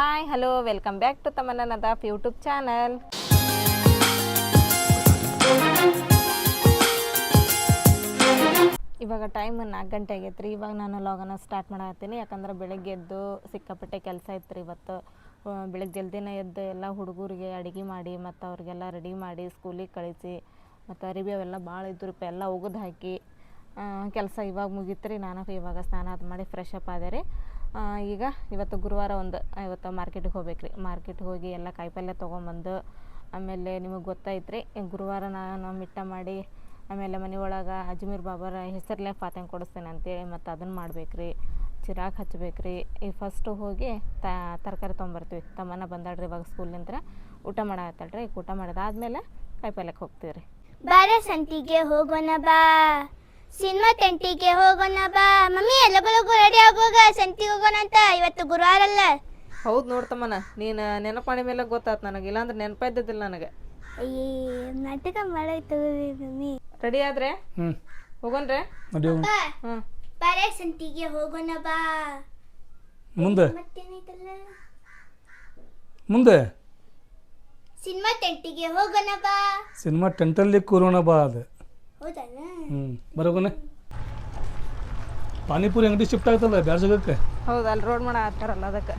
Hi hello welcome back to Tamanna Nadaf YouTube channel ಇವಾಗ time ನಾಲ್ಕು ಗಂಟೆ ಆಗೈತೆ ಇವಾಗ ನಾನು ಲಾಗನ್ ಸ್ಟಾರ್ಟ್ ಮಾಡತ್ತೀನಿ ಯಾಕಂದ್ರೆ ಬೆಳಗ್ಗೆ ಎದ್ದು ಸಿಕ್ಕಾಪಟ್ಟೆ ಕೆಲಸ ಇತ್ತು ಇವತ್ತು. ಬೆಳಗ್ಗೆ ಜಲ್ದಿನೇ ಎದ್ದು ಎಲ್ಲ ಹುಡುಗರಿಗೆ ಅಡುಗೆ ಮಾಡಿ ಮತ್ತು ಅವ್ರಿಗೆಲ್ಲ ರೆಡಿ ಮಾಡಿ ಸ್ಕೂಲಿಗೆ ಕಳಿಸಿ. ಮತ್ತು ಅರಿವಿ ಅವೆಲ್ಲ ಭಾಳ ಇದ್ರು ರೀ ಎಲ್ಲ ಒಗದು ಹಾಕಿ. ಕೆಲಸ ಇವಾಗ ಮುಗೀತು ರೀ ನಾನು ಇವಾಗ ಸ್ನಾನ ಅದು ಮಾಡಿ ಫ್ರೆಶ್ ಅಪ್ ಆದೆ ರೀ. ಈಗ ಇವತ್ತು ಗುರುವಾರ ಒಂದು ಇವತ್ತು ಮಾರ್ಕೆಟಿಗೆ ಹೋಗ್ಬೇಕು ರೀ ಮಾರ್ಕೆಟ್ಗೆ ಹೋಗಿ ಎಲ್ಲ ಕಾಯಿಪಲ್ಯ ತೊಗೊಂಬಂದು, ಆಮೇಲೆ ನಿಮಗೆ ಗೊತ್ತೈತ್ರಿ ಗುರುವಾರ ನಾನು ಮಿಟ್ಟ ಮಾಡಿ, ಆಮೇಲೆ ಮನೆ ಒಳಗೆ ಅಜ್ಮೀರ್ ಬಾಬರ ಹೆಸರಲ್ಲೇ ಫಾತಂಗ್ ಕೊಡಿಸ್ತೇನೆ ಅಂತೇಳಿ ಮತ್ತು ಅದನ್ನು ಮಾಡ್ಬೇಕು ರೀ ಚಿರಾಕ್ ಹಚ್ಬೇಕು ರೀ ಈಗ ಫಸ್ಟು ಹೋಗಿ ತರಕಾರಿ ತೊಗೊಂಬರ್ತೀವಿ. ತಮ್ಮನ ಬಂದಾಳ್ರಿ ಇವಾಗ ಸ್ಕೂಲಿಂದ ಊಟ ಮಾಡತ್ತಳ್ರಿ ಈಗ ಊಟ ಮಾಡೋದಾದ್ಮೇಲೆ ಕಾಯಿಪಲ್ಯಕ್ಕೆ ಹೋಗ್ತೀವಿ ರೀ ಬಾರ ಸಂತಿಗೆ ಹೋಗೋಣ ಬಾ. ಸಿನಿಮಾ ಟೆಂಟಿಗೆ ಹೋಗೋಣ ಬಾ. ಮಮ್ಮಿ ಎಲ್ಲಗಳಿಗೂ ಲಗು ರೆಡಿ ಆಗೋಗ ಸಂತಿಗೆ ಹೋಗೋಣ ಅಂತ. ಇವತ್ತು ಗುರುವಾರ ಅಲ್ಲ. ಹೌದು ನೋಡ್ತಮ್ಮನ ನೀನು ನೆನಪಾಣಿ ಮೇಲೆ ಗೊತ್ತಾಯ್ತು ನನಗೆ. ಇಲ್ಲಾಂದ್ರೆ ನೆನಪ ಇದ್ದಿದ್ದಿಲ್ಲ ನನಗೆ. ಅಯ್ಯೇ ನಾಟಕ ಮಾಡಾಯ್ತು ಮಮ್ಮಿ. ರೆಡಿ ಆದ್ರೆ? ಹ್ಞೂ ಹೋಗೋಣ್ರೆ? ನಡಿಯೋ ಬಾ ಹ್ಞೂ ಬಾರ ಸಂತಿಗೆ ಹೋಗೋಣ ಬಾ. ಮುಂದೆ. ಮತ್ತೇನೈತಲ್ಲ? ಮುಂದೆ. ಸಿನಿಮಾ ಟೆಂಟಿಗೆ ಹೋಗೋಣ ಬಾ. ಸಿನಿಮಾ ಟೆಂಟಲ್ಲಿ ಕೂರೋಣ ಬಾ ಅದು. ಹ್ಞೂ ಬರೋಗನೆ ಪಾನಿಪುರಿ ಅಂಗಡಿ ಶಿಫ್ಟ್ ಆಗ್ತಲ್ಲ ಬ್ಯಾರೆ ಜಾಗಕ್ಕೆ? ಹೌದು ಅಲ್ಲಿ ರೋಡ್ ಮಾಡ ಹಾಕ್ತಾರಲ್ಲ ಅದಕ್ಕೆ.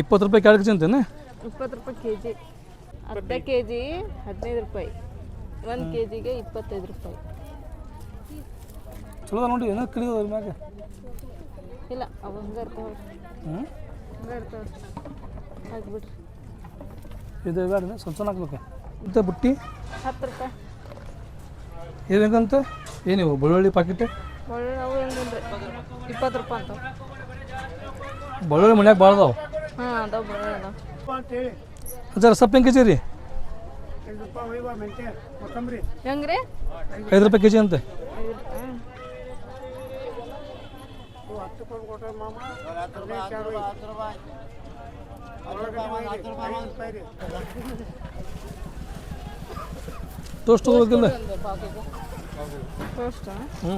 ಇಪ್ಪತ್ತು ರೂಪಾಯಿ ಕೆಳಗೆ ಚಿಂತೇನೆ? ಇಪ್ಪತ್ತು ರೂಪಾಯಿ ಕೆ ಜಿ ಅರ್ಧ ಕೆ ಜಿ ಹದಿನೈದು ರೂಪಾಯಿ. ಒಂದು ಕೆ ಜಿಗೆ ಇಪ್ಪತ್ತೈದು ರೂಪಾಯಿ. ಚಲೋ ಅದ ನೋಡಿ ಏನೋ ಕಡಿಯೋದು ಅದ್ರ ಮ್ಯಾಗ. ಇಲ್ಲ ಅವು ಹಂಗೆ ಇರ್ತಾವೆ ಹ್ಞೂ ಹಂಗೆ ಇರ್ತಾವೆ ಹಾಕ್ಬಿಡ್ರಿ. ಇದು ಬೇಡ ಸ್ವಲ್ಪ ಚೆನ್ನಾಗಿ ಹಾಕ್ಬೇಕು. ಮತ್ತೆ ಬುಟ್ಟಿ? ಹತ್ತು ರೂಪಾಯಿ. ಇದು ಏನು ಏನಿವು ಬೆಳ್ಳುಳ್ಳಿ ಪಾಕಿಟ್? ಒಳ್ಳೆ ಅವು ಹೆಂಗಂದ್ರೆ? ಇಪ್ಪತ್ತು ರೂಪಾಯಿ ಅಂತ. ಬೆಳ್ಳುಳ್ಳಿ ಮನ್ಯಾಗ ಭಾಳ ಅದಾವೆ? ಹಾಂ ಅದಾವ ಬರೋಣ ಅದಾವ. ಅಜ್ಜಾರ ಸೊಪ್ಪು ಹೆಂಗೆ ಕೆ ಜಿ ರೀ? ಹೆಂಗ್ರಿ? ಐದು ರೂಪಾಯಿ ಕೆ ಜಿ ಅಂತ ಟೋಸ್ಟ್ ಹೋಗೋದಿಲ್ಲ ಹ್ಞೂ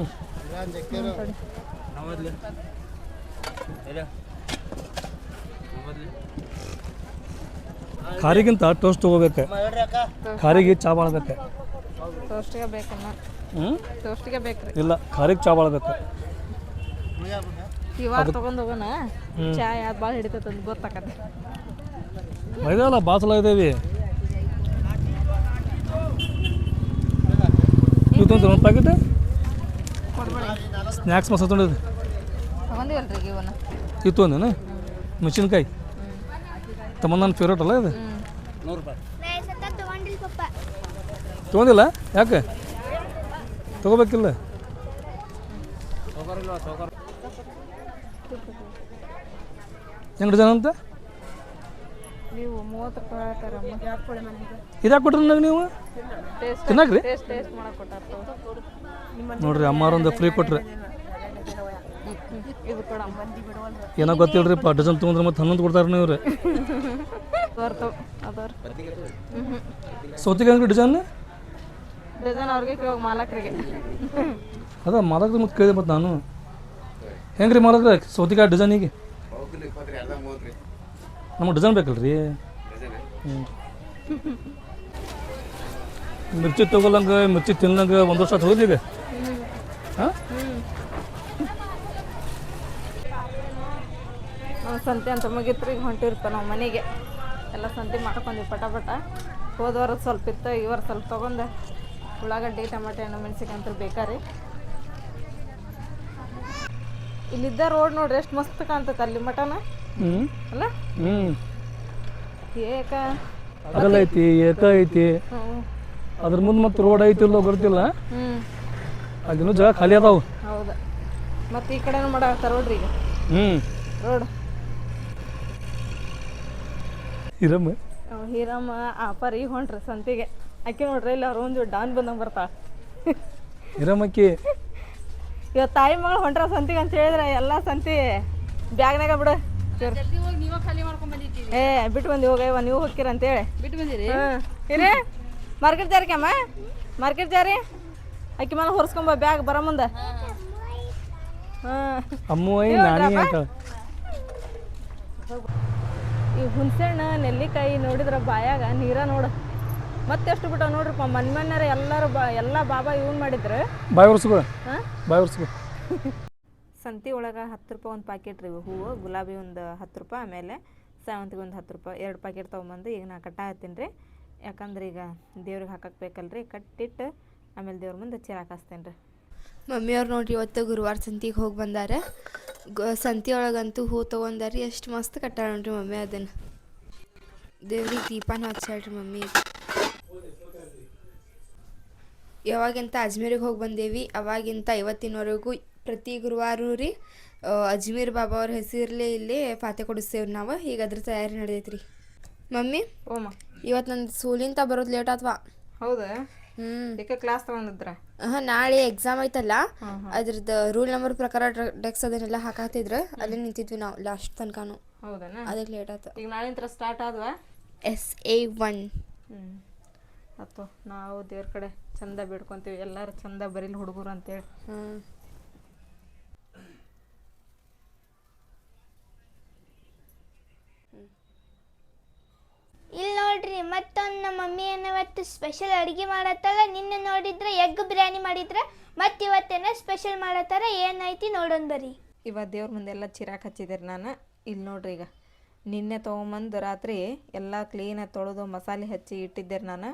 ಖಾರಿಗಿಂತ ಟೋಸ್ಟ್ ತಗೋಬೇಕ. ಖಾರಿಗೆ ಚಾ ಬಾಳ್ಬೇಕು. ಟೋಸ್ಟಿಗೆ ಬೇಕನ್ನ ಹ್ಞೂ ಟೋಸ್ಟಿಗೆ ಬೇಕ್ರಿ. ಇಲ್ಲ ಖಾರಿಗೆ ಚಾ ಬಾಳ್ಬೇಕು. ಇವಾಗ ತಗೊಂಡು ಹೋಗೋಣ. ಚಾ ಯಾವ್ದು ಭಾಳ ಹಿಡಿತೈತೆ ಅಂತ ಗೊತ್ತಾಕತ್ತೆ. ಇದೆಯಲ್ಲ ಭಾಳ ಸಲ ಇದ್ದೇವೆ ತೊಂದ್ರೆ ಒಂದು ಪ್ಯಾಕೆಟ್ ಸ್ನ್ಯಾಕ್ಸ್ ಮಸಾಲ ಇವನ್ನ ಇದು ತೊಗೊಂಡೇನು ಮೆಣಸಿನ್ಕಾಯಿ? ತಮ್ಮ ನನ್ನ ಫೇವ್ರೇಟ್ ಅಲ್ಲ ಇದು? ತೊಗೊಂಡಿಲ್ಲ? ಯಾಕೆ? ತೊಗೋಬೇಕಿಲ್ಲ? ಹೆಂಗೆ ಜನ ಅಂತ? ನೀವು ಮೂವತ್ತು ರೂಪಾಯಿ ಹೇಳ್ತಾರಮ್ಮ ಇದಾಕೆ ಕೊಟ್ರಿ ನನಗೆ ನೀವು? ಟೇಸ್ಟ್ ತಿನ್ನಕ್ರಿ? ಟೇಸ್ಟ್ ಟೇಸ್ಟ್ ಮಾಡಕ್ಕೆ ಕೊಟ್ಟಾರ ನೋಡ್ರಿ ಅಮ್ಮಾರೊಂದು ಫ್ರೀ ಕೊಟ್ರಿ. ಇದು ಏನೋ ಗೊತ್ತಿಲ್ರಿಪ್ಪ ಡಜನ್ ತೊಗೊಂಡ್ರೆ ಮತ್ತೆ ಹನ್ನೊಂದು ಕೊಡ್ತಾರೆ ನೀವು ರೀ ಸೌತಿಗೆ ಅಂಗಡಿ ಡಿಸೈನ್ ಡಜನ್ ಅವ್ರಿಗೆ ಮಾಲಕರಿಗೆ. ಅದ ಮಾಲಕ್ರ ಮತ್ತೆ ಕೇಳಿದೆ ಮತ್ತೆ ನಾನು. ಹೆಂಗ್ರಿ ರೀ ಮಾಲಕ್ರ ಸೌತಿಕಾಯಿ ಡಿಸೈನಿಗೆ ನಮಗೆ ಡಿಸೈನ್ ಬೇಕಲ್ರಿ? ಮಿರ್ಚಿ ತಗೊಲ್ಲಂಗೆ ಮಿರ್ಚಿ ತಿನ್ನಂಗೆ ಒಂದು ವರ್ಷ ಹೋದ್ರಿ ಈಗ ಹಾಂ? ಸಂತೆ ಅಂತ ಮುಗಿತ್ರಿ ಈಗ ಹೊಂಟಿರ್ಪ ನಾವು ಮನೆಗೆ. ಎಲ್ಲ ಸಂತೆ ಮಾಡ್ಕೊಂಡ್ವಿ ಪಟ ಪಟ. ಹೋದವ್ರ ಸ್ವಲ್ಪ ಇತ್ತು ಇವ್ರ ಸ್ವಲ್ಪ ತೊಗೊಂಡು. ಉಳ್ಳಾಗಡ್ಡಿ ಟಮಾಟೆ ಹಣ್ಣು ಮೆಣಸಿಕಂತ ಬೇಕಾರಿ ಇಲ್ಲಿದ್ದ ರೋಡ್ ನೋಡ್ರಿ ಎಷ್ಟು ಮಸ್ತ್ ಕಾಣ್ತೈತೆ ಅಲ್ಲಿ ಮಟನ ಅಲ್ಲ? ಏಕ. ಅದಲ್ಲ ಐತಿ ಏಕ ಐತಿ ಅದ್ರ ಮುಂದೆ ಮತ್ತೆ ರೋಡ್ ಐತಿಲ್ಲೋ ಗೊತ್ತಿಲ್ಲ? ಹ್ಞೂ ಆಗಿನ್ನೂ ಜಾಗ ಖಾಲಿ ಅದಾವು. ಹೌದು. ಮತ್ತು ಈ ಕಡೆನೂ ಮಾಡಾಕತ್ತಾರ ನೋಡ್ರಿ ಈಗ. ಹ್ಞೂ ರೋಡ್. ಹಿರಮ್ಮ ಹೀರಮ್ಮ ಪರಿ ಹೊಂಟ್ರಿ ಸಂತಿಗೆ. ಅಕ್ಕಿ ನೋಡ್ರಿ ಇಲ್ಲಿ ಅವ್ರ ಒಂದು ಡಾನ್ ಬಂದಂಗೆ ಬರ್ತಾ ಹಿರಮ್ಮಕ್ಕಿ ಇವತ್ತು ತಾಯಿ ಮಗಳು ಹೊಂಟ್ರ ಸಂತಿಗೆ ಅಂತ ಹೇಳಿದ್ರೆ ಎಲ್ಲ ಸಂತಿ ಬ್ಯಾಗ್ನಾಗ ಬಿಡು. ಏ ಬಿಟ್ಟು ಬಂದಿ ಹೋಗಯ್ಯವ ನೀವು ಹೋಗ್ತೀರ ಅಂತೇಳಿ ಬಿಟ್ಟು ಬಂದಿರಿ? ಇರೇ ಮಾರ್ಕೆಟ್ ಜಾರಿ ಅಮ್ಮ? ಮಾರ್ಕೆಟ್ ಜಾರಿ? ಅಕ್ಕಿ ಮೇಲೆ ಹೊರ್ಸ್ಕೊಂಬ ಬ್ಯಾಗ್ ಬರ ಮುಂದ. ಹಾಂ. ಅಮ್ಮೋಯ್ ನಾನಿ ಅಂತ ಈ ಹುಣಸೆಹಣ್ಣು ನೆಲ್ಲಿಕಾಯಿ ನೋಡಿದ್ರ ಬಾಯಾಗ ನೀರ ನೋಡು. ಮತ್ತೆಷ್ಟು ಬಿಟ್ಟ ನೋಡ್ರಿಪ್ಪ ಮನ್ ಮನ್ಯಾರ ಎಲ್ಲರೂ ಬಾ ಎಲ್ಲ ಬಾಬಾ ಇವನ್ ಮಾಡಿದ್ರು. ಬಾಯ್ ಬಾಯ್ ಒರ್ಸ್ಕೊ. ಸಂತಿ ಒಳಗೆ ಹತ್ತು ರೂಪಾಯಿ ಒಂದು ಪ್ಯಾಕೆಟ್ ರೀ, ಹೂವು, ಗುಲಾಬಿ ಒಂದು ಹತ್ತು ರೂಪಾಯಿ, ಆಮೇಲೆ ಸೇವಂತಿಗೆ ಒಂದು ಹತ್ತು ರೂಪಾಯಿ, ಎರಡು ಪ್ಯಾಕೆಟ್ ತೊಗೊಂಬಂದು ಈಗ ನಾ ಕಟ್ಟ ಹತ್ತೀನಿ ರೀ. ಯಾಕಂದ್ರೆ ಈಗ ದೇವ್ರಿಗೆ ಹಾಕಕ್ಕೆ ಬೇಕಲ್ರಿ, ಕಟ್ಟಿಟ್ಟು ಆಮೇಲೆ ದೇವ್ರ ಮುಂದೆ ಚೀರಾಕ್ ಹಾಕ್ಸ್ತೇನೆ ರೀ. ಮಮ್ಮಿಯವ್ರು ನೋಡ್ರಿ ಇವತ್ತು ಗುರುವಾರ ಸಂತಿಗೆ ಹೋಗಿ ಬಂದಾರೆ. ಸಂತಿ ಒಳಗಂತೂ ಹೂ ತೊಗೊಂಡಾರಿ, ಎಷ್ಟು ಮಸ್ತ್ ಕಟ್ಟಾಳ ನೋಡ್ರಿ ಮಮ್ಮಿ ಅದನ್ನು. ದೇವ್ರಿಗೆ ದೀಪಾನ ಹಚ್ಚಾಳ್ರಿ ಮಮ್ಮಿ. ಯಾವಾಗಿಂತ ಅಜ್ಮೀರಿಗೆ ಹೋಗಿ ಬಂದೇವಿ, ಅವಾಗಿಂತ ಇವತ್ತಿನವರೆಗೂ ಪ್ರತಿ ಗುರುವಾರ ರೀ ಅಜ್ಮೀರ್ ಬಾಬಾ ಅವ್ರ ಹೆಸರಲ್ಲೇ ಇಲ್ಲಿ ಪಾತೆ ಕೊಡಿಸ್ತೇವೆ ನಾವು. ಈಗ ಅದ್ರ ತಯಾರಿ ನಡೆದೈತ್ರಿ. ಮಮ್ಮಿ ಓಮ. ಇವತ್ತು ನನ್ನ ಸ್ಕೂಲಿಂದ ಬರೋದು ಲೇಟ್ ಅಥವಾ ಹೌದಾ? ಹ್ಞೂ ಕ್ಲಾಸ್ ತಗೊಂಡಿದ್ರ? ಹಾಂ ನಾಳೆ ಎಕ್ಸಾಮ್ ಐತಲ್ಲ ಅದ್ರದ್ದು ರೂಲ್ ನಂಬರ್ ಪ್ರಕಾರ ಡೆಕ್ಸ್ ಅದನ್ನೆಲ್ಲ ಹಾಕಾತಿದ್ರು ಅಲ್ಲಿ ನಿಂತಿದ್ವಿ ನಾವು ಲಾಸ್ಟ್ ತನಕನು. ಹೌದನ? ಅದಕ್ಕೆ ಲೇಟ್ ಆಯ್ತು ಈಗ ನಾಳಿಂತ್ರ ಸ್ಟಾರ್ಟ್ ಆದ್ವಾ? ಎಸ್ ಎ ಒನ್ ಹ್ಞೂ ಅಥವಾ ನಾವು ದೇವ್ರ ಕಡೆ ಚಂದ ಬೇಡ್ಕೊಂತೀವಿ. ಎಲ್ಲರೂ ಚಂದ ಬರೀಲಿ ಹುಡುಗರು ಅಂತೇಳಿ. ಹ್ಞೂ ಇಲ್ಲಿ ನೋಡ್ರಿ, ಮತ್ತೊಂದು ನಮ್ಮ ಮಮ್ಮಿ ಏನವತ್ತು ಸ್ಪೆಷಲ್ ಅಡುಗೆ ಮಾಡತ್ತಲ್ಲ ನಿನ್ನೆ ನೋಡಿದ್ರೆ ಎಗ್ ಬಿರಿಯಾನಿ ಮಾಡಿದ್ರೆ ಮತ್ತೆ ಇವತ್ತೇನ ಸ್ಪೆಷಲ್ ಮಾಡತ್ತಾರ, ಏನೈತಿ ನೋಡೋಣ ಬರ್ರಿ. ಇವತ್ತು ದೇವ್ರ ಮುಂದೆಲ್ಲ ಚಿರಾಕ್ ಹಚ್ಚಿದ್ದೀರಿ ನಾನು. ಇಲ್ಲಿ ನೋಡ್ರಿ ಈಗ, ನಿನ್ನೆ ತೊಗೊಂಬಂದು ರಾತ್ರಿ ಎಲ್ಲ ಕ್ಲೀನಾಗಿ ತೊಳೆದು ಮಸಾಲೆ ಹಚ್ಚಿ ಇಟ್ಟಿದ್ದೇರಿ ನಾನು.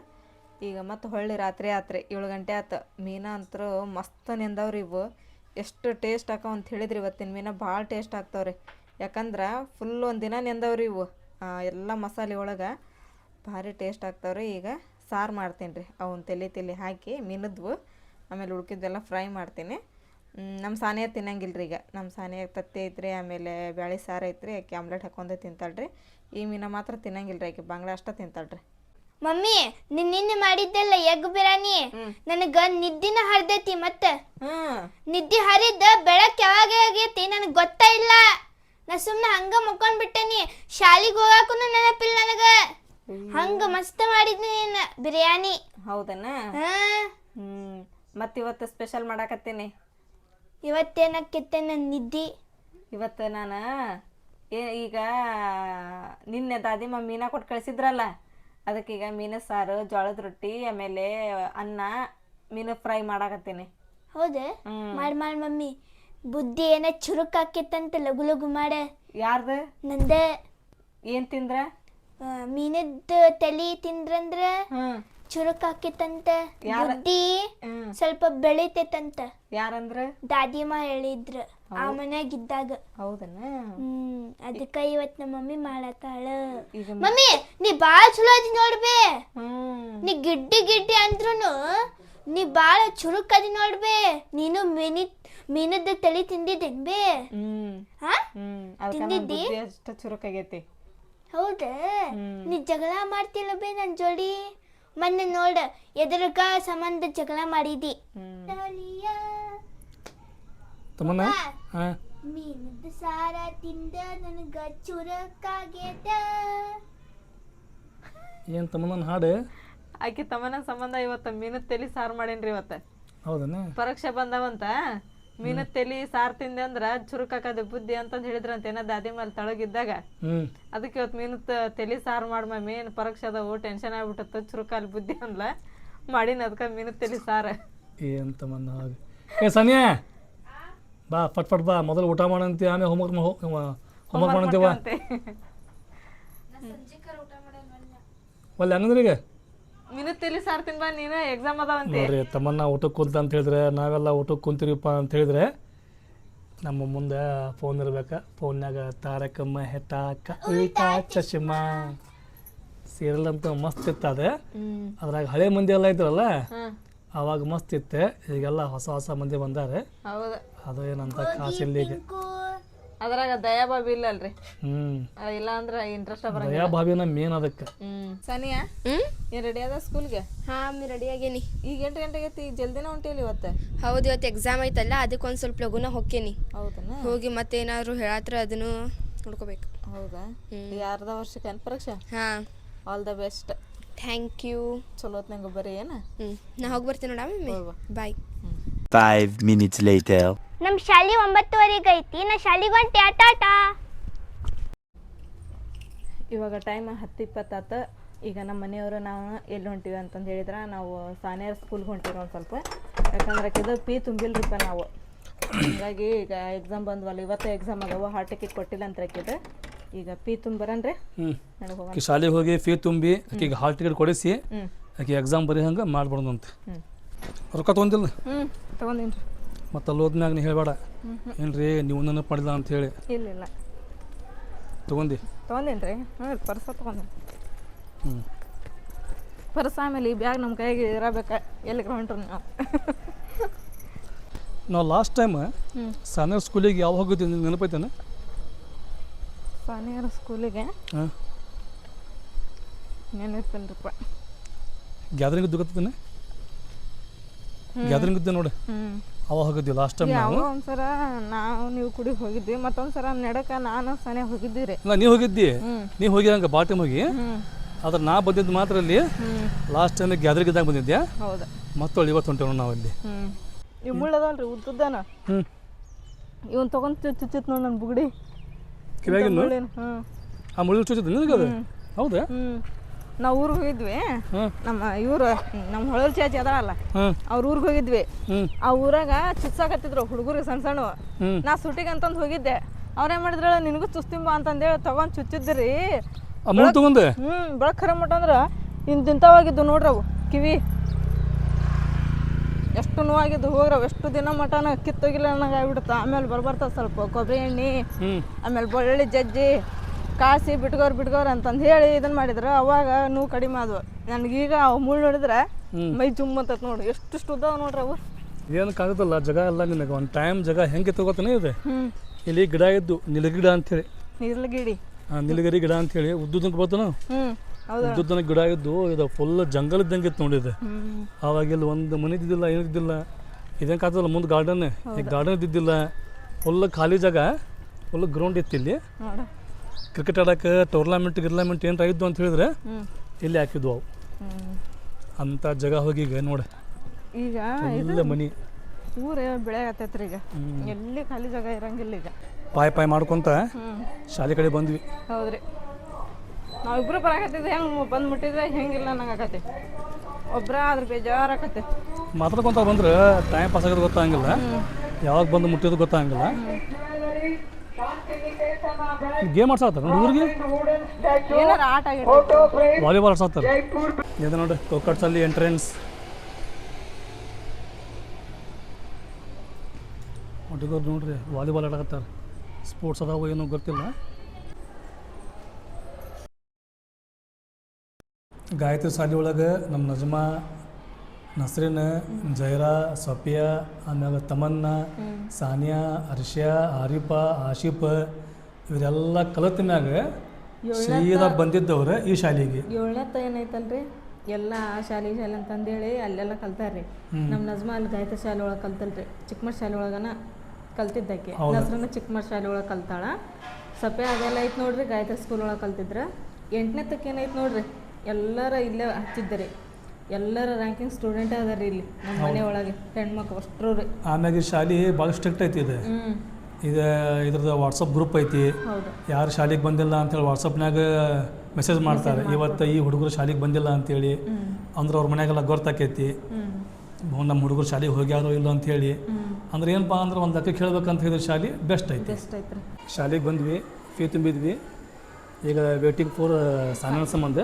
ಈಗ ಮತ್ತೆ ಹೊಳ್ಳಿ ರಾತ್ರಿ ಆತ್ರಿ, ಏಳು ಗಂಟೆ ಆತು. ಮೀನಾ ಅಂತರೂ ಮಸ್ತ್ ನೆಂದವ್ರಿ ಇವು. ಎಷ್ಟು ಟೇಸ್ಟ್ ಹಾಕೋ ಅಂತ ಹೇಳಿದ್ರಿ ಇವತ್ತಿನ ಮೀನ, ಭಾಳ ಟೇಸ್ಟ್ ಆಗ್ತಾವ್ರಿ. ಯಾಕಂದ್ರೆ ಫುಲ್ ಒಂದು ದಿನ ನೆಂದವ್ರಿ ಇವು. ಎಲ್ಲ ಮಸಾಲೆ ಒಳಗೆ ಭಾರಿ ಟೇಸ್ಟ್ ಆಗ್ತಾವ್ರಿ. ಈಗ ಸಾರು ಮಾಡ್ತೀನಿ ರೀ. ಅವನ್ನ ತಲೆ ತಲೆ ಹಾಕಿ ಮಿನದ್ವು ಆಮೇಲೆ ಉಳ್ಕಿದ್ದೆಲ್ಲ ಫ್ರೈ ಮಾಡ್ತೀನಿ. ನಮ್ಮ ಸಾನಿಯ ತಿನ್ನಂಗಿಲ್ಲ ರೀ ಈಗ. ನಮ್ಮ ಸಾನೆಯಾಗ ತತ್ತಿ ಐತ್ರಿ ಆಮೇಲೆ ಬ್ಯಾಳಿ ಸಾರು ಐತ್ರಿ ಆಕೆ ಆಮ್ಲೆಟ್ ಹಾಕೊಂಡೆ ತಿಂತಾಳ್ರಿ. ಈ ಮೀನ ಮಾತ್ರ ತಿನ್ನಂಗಿಲ್ಲ ರೀ ಆಕೆ ಬಾಂಗ್ಲಾ ಅಷ್ಟ ತಿಂತಾಳ್ರಿ. ಮಮ್ಮಿ ನೀನ್ ನಿನ್ನೆ ಮಾಡಿದ್ದೆಲ್ಲ ಎಗ್ ಬಿರಿಯಾನಿ ನನಗ ನಿದ್ದಿನ ಹರಿದೈತಿ ಮತ್ತೆ? ನಿದ್ದೆ ಹರಿದ ಬೆಳಕ್ ಯಾವಾಗ ಆಗೈತಿ ನನಗೆ ಗೊತ್ತಾ ಇಲ್ಲ. ನಾ ಸುಮ್ಮನೆ ಹಂಗ ಮುಕ್ಕೊಂಡ್ ಬಿಟ್ಟೇನಿ ಶಾಲಿಗೆ ಹೋಗಾಕು ನೆನಪಿಲ್ಲ ನನಗ. ಹಂಗ ಮಸ್ತ್ ಮಾಡಿದ್ನಿ ನೀನ್ ಬಿರಿಯಾನಿ. ಹೌದನ? ಹಾ. ಹ್ಞೂ ಇವತ್ತು ಸ್ಪೆಷಲ್ ಮಾಡಾಕತ್ತೇನೆ? ಇವತ್ತೇನಕ್ಕಿತ್ತೆ ನನ್ ನಿದ್ದಿ? ಇವತ್ತು ನಾನ? ಏ ಈಗ ನಿನ್ನೆ ದಾದಿ ಮೀನ ಕೊಟ್ಟು ಕಳಿಸಿದ್ರಲ್ಲ ಅದಕ್ಕೀಗ ಮೀನು ಸಾರು ಜೋಳದ ರೊಟ್ಟಿ ಆಮೇಲೆ ಅನ್ನ ಮೀನು ಫ್ರೈ ಮಾಡಾಕತ್ತೀನಿ. ಹೌದೇ? ಮಾಡ್ ಮಾಡ್ ಮಮ್ಮಿ. ಬುದ್ಧಿ ಏನ ಚುರುಕ್ ಹಾಕಿತ್ತಂತ ಲಘು ಲಘು ಮಾಡ. ಯಾರ್ದ? ನಂದ. ಏನ್ ತಿಂದ್ರ? ಮೀನದ ತಲಿ ತಿಂದ್ರಂದ್ರ ಚುರುಕ್ ಆಕೇತಂತ ಬುದ್ಧಿ ಸ್ವಲ್ಪ ಬೆಳಿತೇತಂತ. ಯಾರಂದ್ರ? ದಾದಿಮ ಹೇಳಿದ್ರ ಆ ಮನ್ಯಾಗ ಇದ್ದಾಗ ಹೌದನ? ಹ್ಮ್ ಅದಕ್ಕ ಇವತ್ ನಮ್ಮ ಮಮ್ಮಿ ಮಾಡತ್ತಾಳ. ಮಮ್ಮಿ ನೀ ಬಾಳ್ ಚಲೋ ಅದಿ ನೋಡ್ಬೇ. ನೀ ಗಿಡ್ಡಿ ಗಿಡ್ಡಿ ಅಂದ್ರುನು ನೀ ಬಾಳ ಚುರುಕ್ ಅದಿ ನೋಡ್ಬೇ. ನೀನು ಮೀನಿ ಮೀನದ ತಲೆ ತಿಂದಿದ್ದೇನ್ ಬೇ. ಹ್ಮ್. ಹಾ? ಹ್ಮ್. ತಿಂದಿದ್ದಿ? ಅಷ್ಟು ಚುರುಕಾಗೈತಿ. ಹೌದ? ನೀ ಜಗಳ ಮಾಡ್ತಿಲ್ಲ ಬೇ ನನ್ ಜೋಡಿ? ಮೊನ್ನೆ ನೋಡ ಎದುರುಗ ಸಂಬಂಧ ಜಗಳ ಮಾಡಿದಿ ಹ್ಮ್. ಹಾಂ. ಮೀನದ ಸಾರ ತಿಂದ ನನಗ ಚುರುಕಾಗ್ಯದ. ಏನು ತಮ್ಮನ ಹಾಡು? ಆಕಿ ತಮ್ಮನ ಸಂಬಂಧ ಇವತ್ತ ಮೀನದ ತಲಿ ಸಾರು ಮಾಡೇನ್ರಿ ಇವತ್ತ. ಹೌದನ? ಪರೀಕ್ಷೆ ಬಂದವಂತ? ಮೀನದ ತೆಲಿ ಸಾರ್ ತಿಂದೆ ಅಂದ್ರ ಚುರುಕಾಕದ ಬುದ್ಧಿ ಅಂತಂದ್ ಹೇಳಿದ್ರಂತ ಏನ ದಾದಿ ಮೇಲೆ ತಳಗಿದ್ದಾಗ. ಅದಕ್ಕೆ ಇವತ್ ಮೀನ ತೆಲಿ ಸಾರ್ ಮಾಡ್ಮ ಮಮ್ಮಿ ಪರೋಕ್ಷ ಪರೀಕ್ಷೆ ಅದಾವು ಟೆನ್ಷನ್ ಆಗ್ಬಿಟ್ಟತ್ತ ಚುರುಕಾಲ್ ಬುದ್ಧಿ ಅನ್ಲ ಮಾಡಿನ ಅದಕ್ಕ ಮೀನ ತೆಲಿ ಸಾರ. ಏನಂತ ಮನ್ನ ಹಾಗೆ. ಏ ಸನ್ಯಾ! ಬಾ ಪಟ್ ಪಟ್ ಬಾ ಮೊದಲು ಊಟ ಮಾಡಂತಿ ಆಮೇಲೆ ಹೋಮ್ವರ್ಕ್ ಹೋಮ್ವರ್ಕ್ ಮಾಡಂತೀವ ಅಂತೆ ಒಳ್ಳೆ ಸಾರು ತಿನ್ಬಾ ನೀನು ಎಕ್ಸಾಮ್ ಅದಾವಂತೆ ನೋಡ್ರಿ ತಮ್ಮನ್ನ ಊಟಕ್ಕೆ ಕುಂತ ಅಂತ ಹೇಳಿದ್ರೆ ನಾವೆಲ್ಲ ಊಟಕ್ಕೆ ಕುಂತೀರಿಪ್ಪ ಅಂತ ಹೇಳಿದ್ರೆ ನಮ್ಮ ಮುಂದೆ ಫೋನ್ ಇರ್ಬೇಕು. ಫೋನ್ಯಾಗ ತಾರಕಮ್ಮ ಹೆಟಾಕ ಕವಿತಾ ಚಶ್ಮಾ. ಸೀರಿಯಲ್ ಅಂತ ಮಸ್ತ್ ಇತ್ತು ಅದು ಅದ್ರಾಗ ಹಳೆ ಮಂದಿ ಎಲ್ಲ ಇದ್ರಲ್ಲ ಅವಾಗ ಮಸ್ತ್ ಇತ್ತು. ಈಗೆಲ್ಲ ಹೊಸ ಹೊಸ ಮಂದಿ ಬಂದಾರೆ. ಅದು ಏನಂತ ಕಾಸಿಲ್ಲ ಈಗ ಅದ್ರಾಗ ದಯಾಬಾಬಿ ಇಲ್ಲಲ್ರಿ ಹ್ಮ್. ಅದ್ ಇಲ್ಲ ಅಂದ್ರ ಇಂಟ್ರೆಸ್ಟ್ ಬರಂಗ ದಯಾ ಭಾವಿನ ಮೇನ್ ಅದಕ್ಕೆ. ಹ್ಮ್. ಸನಿಯಾ ಹ್ಮ್? ಏನ್ ರೆಡಿ ಅದ ಸ್ಕೂಲ್ಗೆ ಹಾಂ ರೆಡಿ ಆಗೇನಿ. ಈಗ ಎಂಟು ಗಂಟೆಗೆ ಐತಿ? ಈಗ ಜಲ್ದಿನ ಹೊಂಟಿಲ್ಲ ಇವತ್ತು? ಹೌದು ಇವತ್ತು ಎಕ್ಸಾಮ್ ಐತಲ್ಲ ಅದಕ್ಕೆ ಒಂದು ಸ್ವಲ್ಪ ಲಘುನ ಹೊಕ್ಕೇನಿ. ಹೌದನ? ಹೋಗಿ ಮತ್ತೇನಾದ್ರು ಹೇಳತ್ರ ಅದನ್ನು ನೋಡ್ಕೋಬೇಕು. ಹೌದಾ? ಹ್ಮ್. ಈ ಅರ್ಧ ವರ್ಷಕ್ಕೆ? ಏನ್ ಪರೀಕ್ಷೆ? ಹಾಂ. All the best thank you ಚಲೋ ಹೊತ್ನಂಗ ಬರೀ ಏನ? ಹ್ಮ್. ನಾ ಹೋಗಿ ಬರ್ತೀನಿ ನೋಡ mummy. Bye Five minutes later. ನಮ್ ಶಾಲೆ ಒಂಬತ್ತುವರೆಗೆ ಐತಿ ನಾ ಶಾಲೆಗೆ ಹೊಂಟೆ ಆಟ ಇವಾಗ ಟೈಮ್ ಹತ್ತು ಇಪ್ಪತ್ತಾತ. ಈಗ ನಮ್ಮ ಮನೆಯವರು ನಾವು ಎಲ್ಲಿ ಹೊಂಟಿವಿ ಅಂತಂದು ಹೇಳಿದ್ರೆ ನಾವು ಸಾನಿಯರ್ ಸ್ಕೂಲ್ಗೆ ಹೊಂಟಿರೋ ಒಂದು ಸ್ವಲ್ಪ. ಯಾಕಂದ್ರೆ ಇದು ಪಿ ತುಂಬಿಲ್ರಿಪ್ಪ ನಾವು. ಹಾಗಾಗಿ ಈಗ ಎಕ್ಸಾಮ್ ಬಂದ್ವಲ್ಲ ಇವತ್ತು ಎಕ್ಸಾಮ್ ಅದಾವ ಹಾಲ್ ಟಿಕೆಟ್ ಕೊಟ್ಟಿಲ್ಲ ಅಂತ ಆಕಿದ ಈಗ ಪಿ ತುಂಬರನ್ರಿ ಹ್ಞೂ ಶಾಲೆಗೆ ಹೋಗಿ ಫೀ ತುಂಬಿ ಈಗ ಹಾಲ್ ಟಿಕೆಟ್ ಕೊಡಿಸಿ ಆಕೆ ಎಕ್ಸಾಮ್ ಬರೀ ಹಂಗೆ ಮಾಡ್ಬಿಡೋದಂತೆ ಅಂತ ರೊಕ್ಕ ತೊಗೊಂದಿಲ್ಲ ಹ್ಞೂ ತೊಗೊಂಡೀನಿ ರೀ ಮತ್ತು ಅಲ್ಲಿ ಹೋದ್ಮ್ಯಾಗ ನೀ ಹೇಳಬೇಡ. ಏನ್ರಿ ನೀವು ನನ್ನ ಪಡೆದ ಅಂತ ಹೇಳಿ. ಇಲ್ಲ ಇಲ್ಲ ತಗೊಂಡಿ? ತೊಗೊಂಡೀನಿ ರೀ ಹ್ಞೂ ಪರ್ಸ ತೊಗೊಂಡೀನಿ ಹ್ಞೂ ಪರ್ಸ ಆಮೇಲೆ ಈ ಬ್ಯಾಗ್ ನಮ್ಮ ಕೈಗೆ ಇರಬೇಕ. ಎಲ್ಲಿ ಹೊಂಟ್ರು ನಾವು? ನಾವು ಲಾಸ್ಟ್ ಟೈಮ್ ಸಾನಿಯರ್ ಸ್ಕೂಲಿಗೆ ಯಾವ ಹೋಗಿದ್ದೆ ನೆನಪೈತೇನೆ? ಸಾನಿಯರ ಸ್ಕೂಲಿಗೆ? ಹಾಂ. ನೆನಪಿಲ್ರಪ್ಪ. ಗ್ಯಾದರಿಂಗ್ ಇದ್ದು ಗೊತ್ತೇನೆ ಗ್ಯಾದರಿಂಗ್ ಇದ್ದೆ ನೋಡಿ. ಹ್ಞೂ ಅವಾಗ ಹೋಗಿದ್ವಿ ಲಾಸ್ಟ್ ಟೈಮ್ ಯಾವ ನಾವು. ಒಂದ್ಸರ ನಾವು ನೀವು ಕುಡಿ ಹೋಗಿದ್ವಿ ಮತ್ತೊಂದ್ಸಲ ನಡಕ ನಾನು ಸನೆ ಹೋಗಿದ್ವಿ ರೀ ಇಲ್ಲ ನೀವು ಹೋಗಿದ್ದಿ? ನೀವು ಹೋಗಿ ಹಂಗೆ ಬಾ ಟೈಮ್ ಹೋಗಿ? ಆದ್ರೆ ನಾ ಬಂದಿದ್ದು ಮಾತ್ರ ಅಲ್ಲಿ. ಲಾಸ್ಟ್ ಟೈಮ್ ಗ್ಯಾದರಿಂಗ್ ಇದ್ದಾಗ ಬಂದಿದ್ದೆ ಹೌದು. ಮತ್ತೊಳ್ಳಿ ಇವತ್ತು ಹೊಂಟೇವ್ ನಾವು ಅಲ್ಲಿ. ಹ್ಞೂ ಇವು ಮುಳ್ಳದಲ್ರಿ ಉದ್ದದ್ದಾನ? ಹ್ಞೂ ಇವನ್ ತಗೊಂಡ್ ಚುಚ್ಚಿತ್ ನೋಡಿ ನನ್ನ ಬುಗಡಿ. ಕಿವ್ಯಾಗಿನ್ನು ಆ ಮುಳ್ಳು ಚುಚ್ಚಿದ್ದು ನಿನಗೆ ಅದು? ಹೌದಾ? ಹ್ಞೂ ನಾವು ಊರಿಗೆ ಹೋಗಿದ್ವಿ. ನಮ್ಮ ಇವ್ರ ನಮ್ಮ ಹೊಳಲ್ ಚಾಚಿ ಅದಾರಲ್ಲ ಹಾಂ ಅವ್ರ ಊರಿಗೆ ಹೋಗಿದ್ವಿ. ಆ ಊರಾಗ ಚುಚ್ಚಾಕತ್ತಿದ್ರು ಹುಡುಗರಿಗೆ ಸಣ್ಣ ಸಣ್ಣ ನಾ ಸುಟ್ಟಿಗೆ ಅಂತಂದು ಹೋಗಿದ್ದೆ. ಅವ್ರೇನ್ ಮಾಡಿದ್ರಲ್ಲ ನಿನಗೂ ಚುಸ್ತಿಂಬ ಅಂತಂದೇಳಿ ತಗೊಂಡ್ ಚುಚ್ಚಿದ್ರಿ. ಹ್ಮ್ ತೊಗೊಂಡೆ? ಬೆಳಕ್ ಖರೆ ಮಟ್ಟ ಅಂದ್ರೆ ಇಂತಿಂಥವಾಗಿದ್ದು ನೋಡ್ರಿ ಅವು ಕಿವಿ. ಎಷ್ಟು ನೋವಾಗಿದ್ದು ಹೋಗ್ರವ್ ಎಷ್ಟು ದಿನ ಮಟನ ಕಿತ್ತೋಗಿಲ್ಲ ನನಗೆ ಆಗ್ಬಿಡುತ್ತ ಆಮೇಲೆ ಬರ್ಬರ್ತ ಸ್ವಲ್ಪ ಕೊಬ್ಬರಿ ಎಣ್ಣೆ ಆಮೇಲೆ ಬೆಳ್ಳುಳ್ಳಿ ಜಜ್ಜಿ ಕಾಸಿ ಬಿಟ್ಕೋರ್ ಬಿಟ್ಕೋರ್ ಅಂತಂದು ಹೇಳಿ ಇದನ್ನ ಮಾಡಿದ್ರು. ಅವಾಗ ನೋವು ಕಡಿಮೆ ಆದ್ವು. ನನಗೀಗ ಅವು ಮುಳ್ಳು ನೋಡಿದ್ರೆ ಮೈ ಜುಮ್ ಅಂತ ನೋಡಿ. ಎಷ್ಟು ಉದ್ದಾವ ನೋಡ್ರಿ ಅವು. ಏನಕ್ಕಾಗುತ್ತಲ್ಲ ಜಾಗ ಎಲ್ಲ ನಿನಗೆ. ಒಂದು ಟೈಮ್ ಜಗ ಹೆಂಗೆ ತಗೋತಾನೆ ಇದೆ. ಇಲ್ಲಿ ಗಿಡ ಇದ್ದು ನಿಲಗಿಡ ಅಂತೇಳಿ ನಿಲಗಿಡಿ. ಆ ನಿಲಗಿರಿ ಗಿಡ ಅಂತೇಳಿ ಉದ್ದುದಕ್ಕೆ ಬರ್ತಾನ? ಉದ್ದುದನ ಗಿಡ ಇದ್ದು ಇದು ಫುಲ್ ಜಂಗಲ್ ಇದ್ದಂಗೆ ಇತ್ತು ನೋಡಿದೆ ಅವಾಗ ಆವಾಗ ಇಲ್ಲಿ ಒಂದು ಮನೆ ಇದ್ದಿದ್ದಿಲ್ಲ ಏನಿದ್ದಿಲ್ಲ ಇದೇನು ಕಾಗ್ತದಲ್ಲ ಮುಂದೆ ಗಾರ್ಡನ್ ಈ ಗಾರ್ಡನ್ ಇದ್ದಿದ್ದಿಲ್ಲ. ಫುಲ್ ಖಾಲಿ ಜಾಗ ಫುಲ್ ಗ್ರೌಂಡ್ ಇತ್ತು ಇಲ್ಲಿ. ಕ್ರಿಕೆಟ್ ಆಡೋಕೆ ಟೂರ್ನಾಮೆಂಟ್ ಗಿರ್ನಾಮೆಂಟ್ ಏನಾರ ಇದ್ದು ಅಂತ ಹೇಳಿದ್ರೆ ಇಲ್ಲಿ ಹಾಕಿದ್ವು ಅವು. ಅಂತ ಜಗ ಹೋಗಿ ಈಗ ನೋಡಿ. ಈಗ ಇಲ್ಲ ಮನಿ. ಊರೇ ಬೆಳೆ ಆತೈತ್ರಿ ಈಗ. ಎಲ್ಲಿ ಖಾಲಿ ಜಾಗ ಇರಂಗಿಲ್ಲ ಈಗ. ಪಾಯ್ ಪಾಯ್ ಮಾಡ್ಕೊಂತ ಶಾಲೆ ಕಡೆ ಬಂದ್ವಿ. ಹೌದ್ರಿ. ನಾವಿಬ್ರು ಬರಾಕತ್ತಿದ್ವಿ ಹೆಂಗೆ ಬಂದು ಮುಟ್ಟಿದ್ರೆ ಹೆಂಗಿಲ್ಲ ನಂಗೆ ಆಕತಿ ಒಬ್ರ ಆದ್ರೆ ಬೇಜಾರಾಕತಿ ಮಾತಾಡ್ಕೊಂತ ಬಂದ್ರೆ ಟೈಮ್ ಪಾಸ್ ಆಗೋದು ಗೊತ್ತಾಗಂಗಿಲ್ಲ. ಯಾವಾಗ ಬಂದು ಮುಟ್ಟಿದ್ದು ಗೊತ್ತಾಗಂಗಿಲ್ಲ. ಗೇಮ್ ಆಡ್ಸಾತಾರ ಹುಡುಗರಿಗೆ ಏನಾರ ಆಟ ವಾಲಿಬಾಲ್ ಆಡ್ಸಾತಾರ ಇದು ನೋಡಿ ಕೊಕ್ಕಟ್ಸಲ್ಲಿ ಎಂಟ್ರೆನ್ಸ್ ಹುಡುಗರು ನೋಡ್ರಿ ವಾಲಿಬಾಲ್ ಆಡಕತ್ತಾರ. ಸ್ಪೋರ್ಟ್ಸ್ ಅದಾವ ಏನೋ ಗೊತ್ತಿಲ್ಲ. ಗಾಯತ್ರಿ ಶಾಲೆ ಒಳಗೆ ನಮ್ಮ ನಜ್ಮಾ ನಸ್ರಿನ್ ಜೈರಾ ಸಫಿಯಾ ಆಮ್ಯಾಗ ತಮನ್ನ ಸಾನಿಯಾ ಅರ್ಷಿಯಾ ಆರಿಫ ಆಶಿಫ್ ಇವರೆಲ್ಲ ಕಲತ ಮ್ಯಾಗ ಸೀದಾ ಬಂದಿದ್ದವ್ರು ಈ ಶಾಲೆಗೆ. ಏಳನೇತ್ತ ಏನೈತಲ್ರಿ ಎಲ್ಲ ಶಾಲೆ ಶಾಲೆ ಅಂತಂದೇಳಿ ಅಲ್ಲೆಲ್ಲ ಕಲ್ತಾರ್ರಿ. ನಮ್ಮ ನಜ್ಮಾ ಅಲ್ಲಿ ಗಾಯತ ಶಾಲೆ ಒಳಗೆ ಕಲ್ತಲ್ರಿ. ಚಿಕ್ಕಮಠ ಶಾಲೆ ಒಳಗನ ಕಲ್ತಿದ್ದಕ್ಕೆ. ನಸ್ರನ ಚಿಕ್ಕಮಠ ಶಾಲೆ ಒಳಗೆ ಕಲ್ತಾಳ. ಸಪೆ ಅದೆಲ್ಲ ಐತೆ ನೋಡ್ರಿ ಗಾಯತ್ರಿ ಸ್ಕೂಲ್ ಒಳಗೆ ಕಲ್ತಿದ್ರ. ಎಂಟನೇತಕ್ಕೆ ಏನೈತೆ ನೋಡ್ರಿ? ಎಲ್ಲರ ಇಲ್ಲೇ ಹಚ್ಚಿದ್ದರಿ ಎಲ್ಲರ ರ್ಯಾಂಕಿಂಗ್ ಸ್ಟೂಡೆಂಟ್ ಅದಾರ ಇಲ್ಲಿ ನಮ್ಮ ಮನೆ ಒಳಗೆ ಹೆಣ್ಮಕ್ಳು ಅಷ್ಟ್ರು ರೀ. ಆಮ್ಯಾಗ ಈ ಶಾಲೆ ಭಾಳ ಸ್ಟ್ರಿಕ್ಟ್ ಐತಿ ಇದು. ಹ್ಞೂ ಇದು ಇದ್ರದ್ದು ವಾಟ್ಸಪ್ ಗ್ರೂಪ್ ಐತಿ. ಹೌದು. ಯಾರು ಶಾಲೆಗೆ ಬಂದಿಲ್ಲ ಅಂತೇಳಿ ವಾಟ್ಸಪ್ನಾಗ ಮೆಸೇಜ್ ಮಾಡ್ತಾರೆ. ಇವತ್ತು ಈ ಹುಡುಗರು ಶಾಲೆಗೆ ಬಂದಿಲ್ಲ ಅಂತೇಳಿ. ಅಂದ್ರೆ ಅವ್ರ ಮನ್ಯಾಗೆಲ್ಲ ಗೊತ್ತಾಕೈತಿ ನಮ್ಮ ಹುಡುಗರು ಶಾಲೆಗೆ ಹೋಗ್ಯಾರೋ ಇಲ್ಲೋ ಅಂತೇಳಿ. ಅಂದ್ರೆ ಏನಪ್ಪ ಅಂದ್ರೆ ಒಂದು ಅಕ್ಕ ಕೇಳ್ಬೇಕಂತ ಹೇಳಿದ್ರೆ ಶಾಲೆ ಬೆಸ್ಟ್ ಐತಿ. ಬೆಸ್ಟ್ ಐತ್ರಿ ಶಾಲೆಗೆ ಬಂದ್ವಿ ಫೀ ತುಂಬಿದ್ವಿ. ಈಗ ವೇಟಿಂಗ್ ಫೋರ್ ಸಾನ ಸಂಬಂಧ.